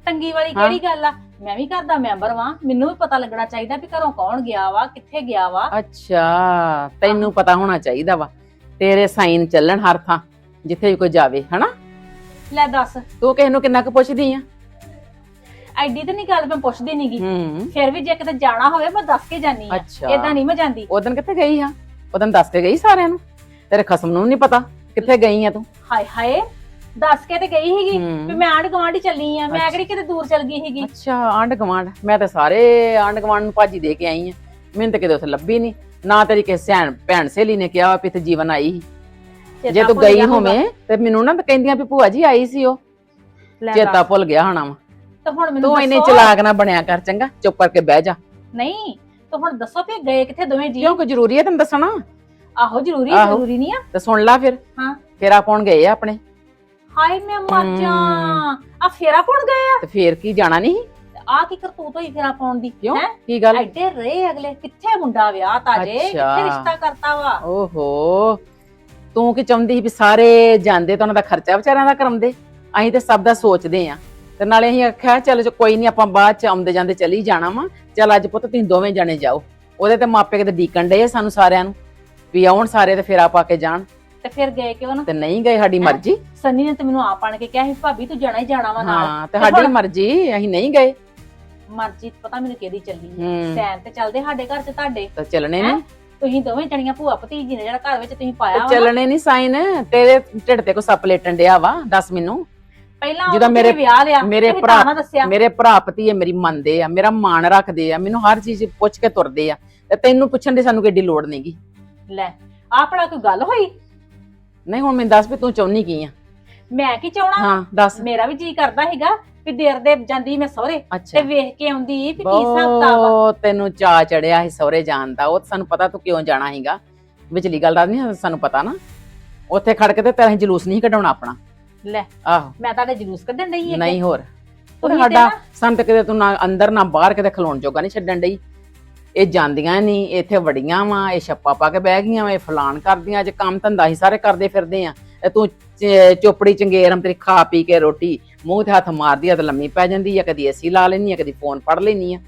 ਤੰਗੀ ਵਾਲੀ ਹਾਂ। ਕਿਹੜੀ ਗੱਲ ਆ? ਮੈਂ ਵੀ ਘਰ ਦਾ ਮੈਂਬਰ ਵਾਂ ਮੈਨੂੰ ਵੀ ਪਤਾ ਲੱਗਣਾ ਚਾਹੀਦਾ ਵੀ ਘਰੋਂ ਕੌਣ ਗਿਆ ਵਾ ਕਿੱਥੇ ਗਿਆ ਵਾ। ਅੱਛਾ ਤੈਨੂੰ ਪਤਾ ਹੋਣਾ ਚਾਹੀਦਾ ਵਾ। ਤੇਰੇ ਸਾਈਨ ਚੱਲਣ ਹਰ ਥਾਂ ਜਿੱਥੇ ਵੀ ਕੋਈ ਜਾਵੇ ਹਨਾ? ਲੈ ਦੱਸ। ਤੂੰ ਕਿਸੇ ਨੂੰ ਕਿੰਨਾ ਕੁ ਪੁੱਛਦੀ ਆ? ਐਡੀ ਤੇ ਨਹੀਂ ਗੱਲ ਮੈਂ ਪੁੱਛਦੀ ਨਹੀਂਗੀ ਹੂੰ। ਫਿਰ ਵੀ ਜੇ ਕਿਤੇ ਜਾਣਾ ਹੋਵੇ ਮੈਂ ਦੱਸ ਕੇ ਜਾਨੀ ਆ। ਅੱਛਾ। ਏਦਾਂ ਨਹੀਂ ਮੈਂ ਜਾਂਦੀ। ਉਦੋਂ ਕਿੱਥੇ ਗਈ ਆ? ਉਦੋਂ ਦੱਸ ਕੇ ਗਈ ਸਾਰਿਆਂ ਨੂੰ। ਤੇਰੇ ਖਸਮ ਨੂੰ ਨਹੀਂ ਪਤਾ ਕਿੱਥੇ ਗਈ ਆ ਤੂੰ। ਹਾਏ ਹਾਏ ਦੱਸ ਕੇ ਤੇ ਗਈ ਸੀਗੀ ਹੂੰ। ਵੀ ਮੈਂ ਆਂਢ ਗੁਆਂਢ ਚੱਲੀ ਆ। ਮੈਂ ਅੱਛਾ। ਕਿਹੜੀ ਕਿਤੇ ਦੂਰ ਚੱਲ ਗਈ ਸੀਗੀ? ਅੱਛਾ ਆਂਢ ਗਵਾਂਢ ਮੈਂ ਤਾਂ ਸਾਰੇ ਆਂਢ ਗਵਾਂਢ ਨੂੰ ਭਾਜੀ ਦੇ ਕੇ ਆਈ ਆ। ਮੈਨੂੰ ਤਾਂ ਕਿਤੇ ਉੱਥੇ ਲੱਭੀ ਨਹੀਂ। ਨਾ ਤੇਰੀ ਕਿਸੇ ਸੈਣ ਭੈਣ ਸਹੇਲੀ ਨੇ ਕਿਹਾ ਵੀ ਇੱਥੇ ਜੀਵਨ ਆਈ ਸੀ। ਜੇ ਤੂੰ ਗਈ। ਹੋਵੇਂ ਤੇ ਮੈਨੂੰ ਨਾ ਕਹਿੰਦੀਆਂ ਵੀ ਭੂਆ ਜੀ ਆਈ ਸੀ ਉਹ। ਚੇਤਾ। ਭੁੱਲ ਗਿਆ ਹੋਣਾ ਵਾ। ਤੇ ਹੁਣ ਮੈਨੂੰ ਤੂੰ ਇੰਨੇ ਦੱਸੋ। ਚਲਾਕ ਨਾ ਬਣਿਆ ਕਰ ਚੰਗਾ ਚੁੱਪ ਕਰਕੇ ਬਹਿ ਜਾ। ਨਹੀਂ ਤੇ ਹੁਣ ਦੱਸੋ ਵੀ ਗਏ ਕਿੱਥੇ ਦੋਵੇਂ ਜੀ? ਕਿਉਂ ਕੋਈ ਜ਼ਰੂਰੀ ਹੈ ਤੈਨੂੰ ਦੱਸਣਾ? ਆਹੋ ਜ਼ਰੂਰੀ ਆਹੋ। ਜ਼ਰੂਰੀ ਨਹੀਂ ਆ। ਤੇ ਸੁਣ ਲੈ ਫਿਰ। ਹਾਂ। ਫੇਰਾ ਪਾਉਣ ਗਏ ਆ ਆਪਣੇ? ਹਾਏ ਮੈਂ ਮਰ। ਜਾ ਆ ਫੇਰਾ ਪਾਉਣ ਗਏ ਤੇ ਫੇਰ ਕੀ ਜਾਣਾ ਨਹੀਂ? ਆ ਕੀ ਕਰਤੂਤ ਹੋਈ ਫੇਰਾ ਪਾਉਣ ਦੀ ਕਿਉਂ? ਹੈਂ? ਕੀ ਗੱਲ? ਐਡੇ ਰਹੇ ਅਗਲੇ ਕਿੱਥੇ ਮੁੰਡਾ ਵਿਆਹ ਤਾਜੇ ਅੱਛਾ। ਕਿੱਥੇ ਰਿਸ਼ਤਾ ਕਰਤਾ ਵਾ? ਓਹੋ। ਤੂੰ ਕੀ ਚਾਹੁੰਦੀ ਸੀ ਵੀ ਸਾਰੇ ਜਾਂਦੇ ਤਾਂ ਉਹਨਾਂ ਦਾ ਖਰਚਾ ਵਿਚਾਰਿਆਂ ਦਾ ਕਰਾਉਂਦੇ? ਅਸੀਂ ਤੇ ਸਭ ਦਾ ਸੋਚਦੇ ਆ। ਤੇ ਨਾਲੇ ਅਸੀਂ ਆਖਿਆ ਚੱਲ ਜੋ ਕੋਈ ਨਹੀਂ ਆਪਾਂ ਬਾਅਦ ਚ ਆਉਂਦੇ ਜਾਂਦੇ ਚਲੀ ਜਾਣਾ ਵਾ। ਚੱਲ ਅੱਜ ਪੁੱਤ ਤੁਸੀਂ ਦੋਵੇਂ ਜਣੇ ਜਾਓ। ਉਹਦੇ ਤੇ ਮਾਪੇ ਕਿਤੇ ਡੀਕਣ ਡੇ ਆ ਸਾਨੂੰ ਸਾਰਿਆਂ ਨੂੰ ਵੀ ਆਉਣ ਸਾਰੇ ਤੇ ਫੇਰਾ ਪਾ ਕੇ ਜਾਣ। ਤੇ ਫਿਰ ਗਏ ਕਿਉਂ ਨਾ? ਤੇ ਨਹੀਂ ਗਏ ਸਾਡੀ ਮਰਜ਼ੀ। ਸੰਨੀ ਨੇ ਤੇ ਮੈਨੂੰ ਆਪ ਆਣ ਕੇ ਕਿਹਾ ਸੀ ਭਾਬੀ ਤੂੰ ਜਾਣਾ ਹੀ ਜਾਣਾ ਵਾ ਨਾਲ। ਹਾਂ ਤੇ ਤੇ ਸਾਡੀ ਮਰਜ਼ੀ ਅਸੀਂ ਨਹੀਂ ਗਏ। ਮਰਜ਼ੀ ਪਤਾ ਮੈਨੂੰ ਕਿਹਦੀ ਚੱਲੀ ਹੈ। ਸੈਨ ਤੇ ਚੱਲਦੇ ਸਾਡੇ ਘਰ ਚ ਤੁਹਾਡੇ। ਤਾਂ ਚੱਲਣੇ? ਨਹੀਂ ਤੁਸੀਂ ਦੋਵੇਂ ਜਣੀਆਂ ਭੂਆ ਭਤੀਜੀ ਨੇ ਜਿਹੜਾ ਘਰ ਵਿੱਚ ਤੁਸੀਂ ਪਾਇਆ ਵਾ ਨਾ, ਚੱਲਣੇ ਨਹੀਂ ਸਾਈਨ। ਤੇਰੇ ਢਿੱਡ ਤੇ ਕੋ ਸੱਪ ਲੇਟਣ ਡਿਆ ਵਾ ਦੱਸ ਮੈਨੂੰ। ਪਹਿਲਾਂ ਜਿਹਦਾ ਉਹਦਾ ਮੇਰੇ- ਵਿਆਹ ਲਿਆ ਮੇਰੇ ਭਰਾ- ਦੱਸਿਆ। ਮੇਰੇ ਭਰਾ ਭਤੀਏ ਮੇਰੀ ਮੰਨਦੇ ਆ ਮੇਰਾ ਮਾਣ ਰੱਖਦੇ ਆ ਮੈਨੂੰ ਹਰ ਚੀਜ਼ ਪੁੱਛ ਕੇ ਤੁਰਦੇ ਆ ਤੇ ਤੈਨੂੰ ਪੁੱਛਣ ਦੀ ਸਾਨੂੰ ਕਿੱਡੀ ਲੋੜ ਨਹੀਂਗੀ ਲੈ ਆਪਣਾ ਕੋਈ ਗੱਲ ਹੋਈ? ਨਹੀਂ ਹੁਣ ਮੈਨੂੰ ਦੱਸ ਵੀ ਤੂੰ ਚਾਹੁੰਨੀ ਕੀ ਆ? ਮੈਂ ਕੀ ਚਾਹਣਾ? ਹਾਂ ਦੱਸ। ਮੇਰਾ ਵੀ ਜੀ ਕਰਦਾ ਹੈਗਾ ਵੀ ਦੇਰ ਦੇ ਜਾਂਦੀ ਮੈਂ ਸਹੁਰੇ ਤੇ ਵੇਖ ਕੇ ਆਉਂਦੀ ਵੀ ਕੀ ਹਿਸਾਬ। ਬਹੁਤ ਤੈਨੂੰ ਚਾ ਚੜਿਆ ਸੀ ਸਹੁਰੇ ਜਾਣ ਦਾ ਉਹ ਸਾਨੂੰ ਪਤਾ ਤੂੰ ਕਿਉਂ ਜਾਣਾ ਸੀਗਾ। ਵਿਚਲੀ ਗੱਲ ਦਾ ਨਹੀਂ ਸਾਨੂੰ ਪਤਾ ਨਾ। ਉੱਥੇ ਖੜ ਕੇ ਤੇ ਤੇਰਾ ਜਲੂਸ ਨਹੀਂ ਕਢਾਉਣਾ ਆਪਣਾ। ਲੈ ਆਹੋ। ਮੈਂ ਤੁਹਾਡੇ ਜਲੂਸ ਕੱਢਣ ਡਈ ਹੈ ਨਹੀਂ ਹੋਰ। ਉਹ ਸਾਡਾ ਤੇ ਸਾਨੂੰ ਤੇ ਕਿਤੇ ਤੂੰ ਨਾ ਅੰਦਰ ਨਾ ਬਾਹਰ ਕਿਤੇ ਖਲੋਣ ਜੋਗਾ ਨਹੀਂ ਛੱਡਣ ਡਈ। ਇਹ ਜਾਂਦੀਆਂ ਨਹੀਂ ਇੱਥੇ ਵੜੀਆਂ ਵਾ ਇਹ ਛੱਪਾ ਪਾ ਕੇ ਬਹਿ ਗਈਆਂ ਵਾ ਇਹ ਫਲਾਨ ਕਰਦੀਆਂ ਅੱਜ ਕੰਮ ਧੰਦਾ ਹੀ ਸਾਰੇ ਕਰਦੇ ਫਿਰਦੇ ਆ। ਤੇ ਤੂੰ ਚ- ਚੋਪੜੀ ਚੰਗੇਰਮ ਤੇਰੀ ਖਾ ਪੀ ਕੇ ਰੋਟੀ ਮੂੰਹ ਤੇ ਹੱਥ ਮਾਰਦੀ ਆ ਤੇ ਲੰਮੀ ਪੈ ਜਾਂਦੀ ਆ ਕਦੀ ਏਸੀ ਲਾ ਲੈਣੀ ਆ ਕਦੀ ਫੋਨ ਪੜ ਲੈਣੀ ਆ।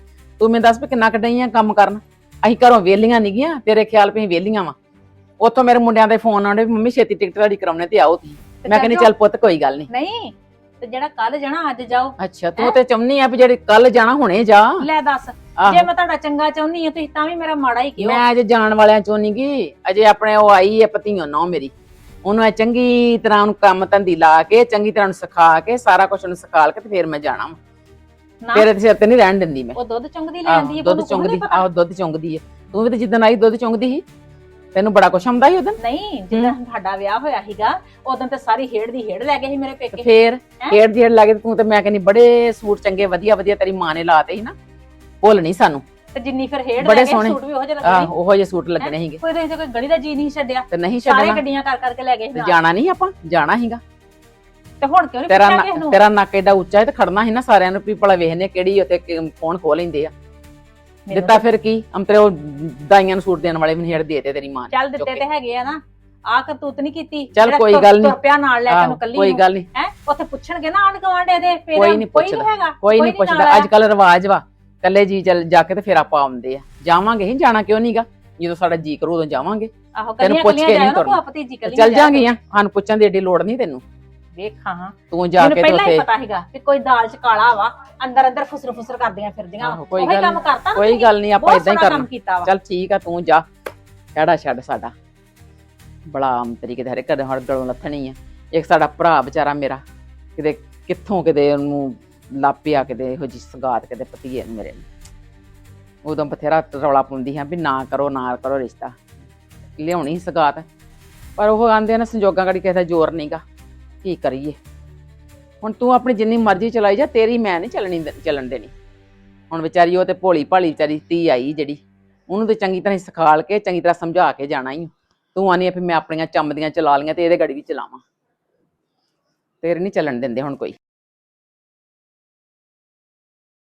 ਤੂੰ ਮੈਨੂੰ ਦੱਸ ਵੀ ਕਿੰਨਾ ਕੱਢਈ ਆ ਕੰਮ ਕਰਨ? ਅਸੀਂ ਘਰੋਂ ਵਿਹਲੀਆਂ ਨਹੀਂ ਗੀਆਂ ਤੇਰੇ ਖਿਆਲ ਪਈ ਵਿਹਲੀਆਂ ਵਾ। ਉੱਥੋਂ ਮੇਰੇ ਮੁੰਡਿਆਂ ਦੇ ਫੋਨ ਆਉਂਦੇ ਵੀ ਮੰਮੀ ਛੇਤੀ ਟਿਕਟ ਤੁਹਾਡੀ ਕਰਾਉਣੇ ਤੇ ਆਓ ਤੁਸੀਂ। ਤੇ ਮੈਂ ਕਹਿੰਦੀ ਚੱਲ ਪੁੱਤ ਕੋਈ ਗੱਲ ਨਹੀਂ। ਨਹੀਂ ਤੇ ਜਿਹੜਾ ਕੱਲ ਜਾਣਾ ਅੱਜ ਜਾਓ। ਅੱਛਾ ਤੂੰ ਤੇ ਚਾਹੁੰਨੀ ਆ ਵੀ ਜਿਹੜੇ ਕੱਲ ਜਾਣਾ ਹੁਣੇ ਜਾ। ਲੈ ਦੱਸ। ਜੇ ਮੈਂ ਤੁਹਾਡਾ ਚੰਗਾ ਚਾਹੁੰਦੀ ਹਾਂ ਤੁਸੀਂ ਤਾਂ ਵੀ ਮੇਰਾ ਮਾੜਾ ਹੀ ਕਿਉਂ? ਮੈਂ ਅਜੇ ਜਾਣ ਵਾਲਿਆਂ ਚੋਂ ਨਹੀਂ ਗਈ ਅਜੇ ਆਪਣੇ ਉਹ ਆਈ ਹੈ ਪਤੀਓ ਨੌ ਮੇਰੀ। ਉਹਨੂੰ ਐ ਚੰਗੀ ਤਰ੍ਹਾਂ ਉਹਨੂੰ ਕੰਮ ਧੰਦੀ ਲਾ ਕੇ ਚੰਗੀ ਤਰ੍ਹਾਂ ਨੂੰ ਸਿਖਾ ਕੇ ਸਾਰਾ ਕੁਝ ਉਹਨੂੰ ਸਿਖਾਲ ਕੇ ਤੇ ਫਿਰ ਮੈਂ ਜਾਣਾ ਵਾਂ। ਤੇਰੇ ਸਿਰ ਤੇ ਨਹੀਂ ਰਹਿਣ ਦਿੰਦੀ ਮੈਂ। ਉਹ ਦੁੱਧ ਚੁੰਗਦੀ ਲੈਂਦੀ ਹੈ ਦੁੱਧ ਚੁੰਗਦੀ ਆਹੋ ਦੁੱਧ ਚੁੰਗਦੀ ਹੈ। ਤੂੰ ਵੀ ਤੇ ਜਿੱਦਣ ਆਈ ਦੁੱਧ ਚੁੰਗਦੀ ਸੀ? ਤੈਨੂੰ ਬੜਾ ਕੁਛ ਆਉਂਦਾ ਸੀ ਉਦੋਂ? ਨਹੀਂ ਜਦੋਂ ਸਾਡਾ ਵਿਆਹ ਹੋਇਆ ਸੀਗਾ ਉਦੋਂ ਤੇ ਸਾਰੀ ਖੇਡ ਦੀ ਖੇਡ ਲੈ ਗਏ ਸੀ ਮੇਰੇ ਪੇਕੇ। ਫੇਰ ਖੇਡ ਦੀ ਲੱਗੇ ਤੂੰ ਤੇ ਮੈਂ ਕਹਿੰਦੀ ਬੜੇ ਸੂਟ ਚੰਗੇ ਵਧੀਆ ਵਧੀਆ ਤੇਰੀ ਮਾਂ ਨੇ ਲਾਤੇ ਸੀ ਨਾ। ਭੁੱਲ ਨਹੀਂ ਸਾਨੂੰ। ਤੇ ਜਿੰਨੀ ਫਿਰ ਖੇਡ ਬੜੇ ਲੈ ਗਏ ਸੋਹਣੇ। ਸੂਟ ਵੀ ਉਹ ਜਿਹੇ ਆਹ ਲੱਗਣੇ ਉਹੋ ਜਿਹੇ ਸੂਟ ਲੱਗਣੇ ਸੀਗੇ। ਕੋਈ ਤੇ ਕੋਈ ਗਲੀ ਦਾ ਜੀ ਨਹੀਂ ਛੱਡਿਆ। ਤੇ ਨਹੀਂ ਸਾਰੇ ਛੱਡਣਾ ਗੱਡੀਆਂ ਕਰ ਕਰਕੇ ਲੈ ਗਏ ਸੀ ਤੇ ਨਾਲ। ਜਾਣਾ ਨਹੀਂ ਆਪਾਂ ਜਾਣਾ ਸੀਗਾ। ਤੇ ਹੁਣ ਕਿਉਂ ਨਹੀਂ ਤੇਰਾ ਪੁੱਛਿਆ ਨੂੰ ਤੇਰਾ ਨੱਕ ਏਡਾ ਉੱਚਾ ਹੈ ਤੇ ਖੜਨਾ ਸੀ ਨਾ ਸਾਰਿਆਂ ਨੂੰ ਵੀ ਭਲਾ ਵੇਖਨੇ ਕਿਹੜੀ ਉੱਤੇ ਕਿ- ਕੌਣ ਖੋ ਲੈਂਦੇ ਆ। ਮੈਨੂੰ ਦਿੱਤਾ ਫਿਰ ਕੀ? ਅੰਤਰੇ ਉਹ ਦਾਈਆਂ ਨੂੰ ਸੂਟ ਦੇਣ ਵਾਲੇ ਵੀ ਨਹੀਂ ਹੜ ਦੇਤੇ ਤੇਰੀ ਮਾਂ ਨੇ ਚੱਲ ਦਿੱਤੇ। ਤੇ ਹੈਗੇ ਆ ਨਾ। ਆ ਕਰਤੂਤ ਨਹੀਂ ਕੀਤੀ। ਚੱਲ ਜਿਹੜਾ ਕੋਈ ਤੁਰ- ਗੱਲ ਨੀ। ਤੁਰ ਪਿਆ ਨਾਲ ਲੈ ਕੇ ਆਹੋ, ਨੂੰ ਕੱਲੀ ਕੋਈ ਗੱਲ ਨਹੀਂ। ਹੈ? ਉੱਥੇ ਪੁੱਛਣਗੇ ਨਾ ਆਂਢ ਗੁਆਂਢ ਦੇ ਫਿਰ ਕੋਈ ਨੀ ਕੋਈ ਪੁੱਛਦਾ। ਨਹੀਂ ਹੈਗਾ। ਕੋਈ ਨਹੀਂ ਪੁੱਛਦਾ। ਅੱਜ ਕੱਲ ਰਿਵਾਜ ਵਾ। ਕੱਲੇ ਜੀ ਚੱਲ ਜਾ ਕੇ ਤੇ ਫਿਰ ਆਪਾਂ ਆਉਂਦੇ ਆ। ਜਾਵਾਂਗੇ ਹੀ ਜਾਣਾ ਕਿਉਂ ਨਹੀਂਗਾ ਜਦੋਂ ਸਾਡਾ ਜੀ ਕਰੂ ਉਦੋਂ ਜਾਵਾਂਗੇ। ਆਹੋ ਕੱਲੀਆਂ ਪੁੱਛ ਕੱਲੀਆਂ ਨੀ ਜਾਇਓ ਨਾ ਤੁਰਨਾ। ਭੂਆ ਭਤੀਜੀ ਕੱਲੀਆਂ ਚੱਲ। ਜਾਾਂਗੀਆਂ। ਸਾਨੂੰ ਪੁੱਛਣ ਦੀ ਏਡੀ ਲੋੜ ਨਹੀਂ ਤੈਨੂੰ। ਵੇਖਾਂ। ਹਾਂ ਤੂੰ ਜਾ ਮੈਨੂੰ ਕੇ ਤੇ ਪਹਿਲਾਂ ਹੀ ਉੱਥੇ ਪਤਾ ਸੀਗਾ ਕਿ ਕੋਈ ਦਾਲ ਚ ਕਾਲਾ ਵਾ ਅੰਦਰ ਅੰਦਰ ਫੁਸਰ ਫੁਸਰ ਕਰਦੀਆਂ ਫਿਰਦੀਆਂ। ਆਹੋ, ਕੋਈ ਉਹੀ ਗੱਲ ਕੰਮ। ਕਰਤਾ ਨਾ ਕੋਈ ਤੁਸੀਂ। ਗੱਲ ਨਹੀਂ ਆਪਾਂ ਬਹੁਤ ਇਦਾਂ ਹੀ ਸੋਹਣਾ ਕਰਨਾ। ਕੰਮ ਕੀਤਾ ਵਾ। ਚੱਲ ਠੀਕ ਆ ਤੂੰ ਜਾ। ਕਿਹੜਾ ਛੱਡ ਸਾਡਾ। ਬੜਾ ਅੰਤਰੀ ਕਿਤੇ ਹਰੇ ਕਦੇ ਹੜ ਗਲੋਂ ਲੱਥਣੀ ਆ। ਇੱਕ ਸਾਡਾ ਭਰਾ ਵਿਚਾਰਾ ਮੇਰਾ ਕਿਤੇ ਕਿੱਥੋਂ ਕਿਤੇ ਉਹਨੂੰ ਲਾਪਿਆ ਕਿਤੇ ਇਹੋ ਜਿਹੀ ਸਗਾਤ ਕਿਤੇ ਪਤੀਏ ਨੂੰ ਮੇਰੇ ਨੂੰ ਉਦੋਂ ਬਥੇਰਾ ਰੌਲਾ ਪਾਉਂਦੀ ਹਾਂ ਵੀ ਨਾ ਕਰੋ ਨਾ ਕਰੋ ਰਿਸ਼ਤਾ। ਲਿਆਉਣੀ ਸੀ ਸਗਾਤ। ਪਰ ਉਹ ਆਂਦੇ ਨਾ ਸੰਜੋਗਾਂ ਘੜੀ ਕਿਸੇ ਦਾ ਜ਼ੋਰ ਨਹੀਂਗਾ ਕੀ ਕਰੀਏ? ਹੁਣ ਤੂੰ ਆਪਣੀ ਜਿੰਨੀ ਮਰਜ਼ੀ ਚਲਾਈ ਜਾ, ਤੇਰੀ ਮੈਂ ਨਹੀਂ ਚੱਲਣੀ ਚੱਲਣ ਦੇਣੀ। ਹੁਣ ਵਿਚਾਰੀ ਉਹ ਤੇ ਭੋਲੀ ਭਾਲੀ ਵਿਚਾਰੀ ਧੀ ਆਈ ਜਿਹੜੀ, ਉਹਨੂੰ ਤੇ ਚੰਗੀ ਤਰ੍ਹਾਂ ਸਿਖਾਲ ਕੇ, ਚੰਗੀ ਤਰ੍ਹਾਂ ਸਮਝਾ ਕੇ ਜਾਣਾ ਹੀ ਤੂੰ ਆਨੀ ਆ ਵੀ ਮੈਂ ਆਪਣੀਆਂ ਚੰਮਦੀਆਂ ਚਲਾ ਲੀਆਂ ਤੇ ਇਹਦੇ ਗੜੀ ਵੀ ਚਲਾਵਾਂ। ਤੇਰੇ ਨਹੀਂ ਚੱਲਣ ਦਿੰਦੇ ਹੁਣ ਕੋਈ।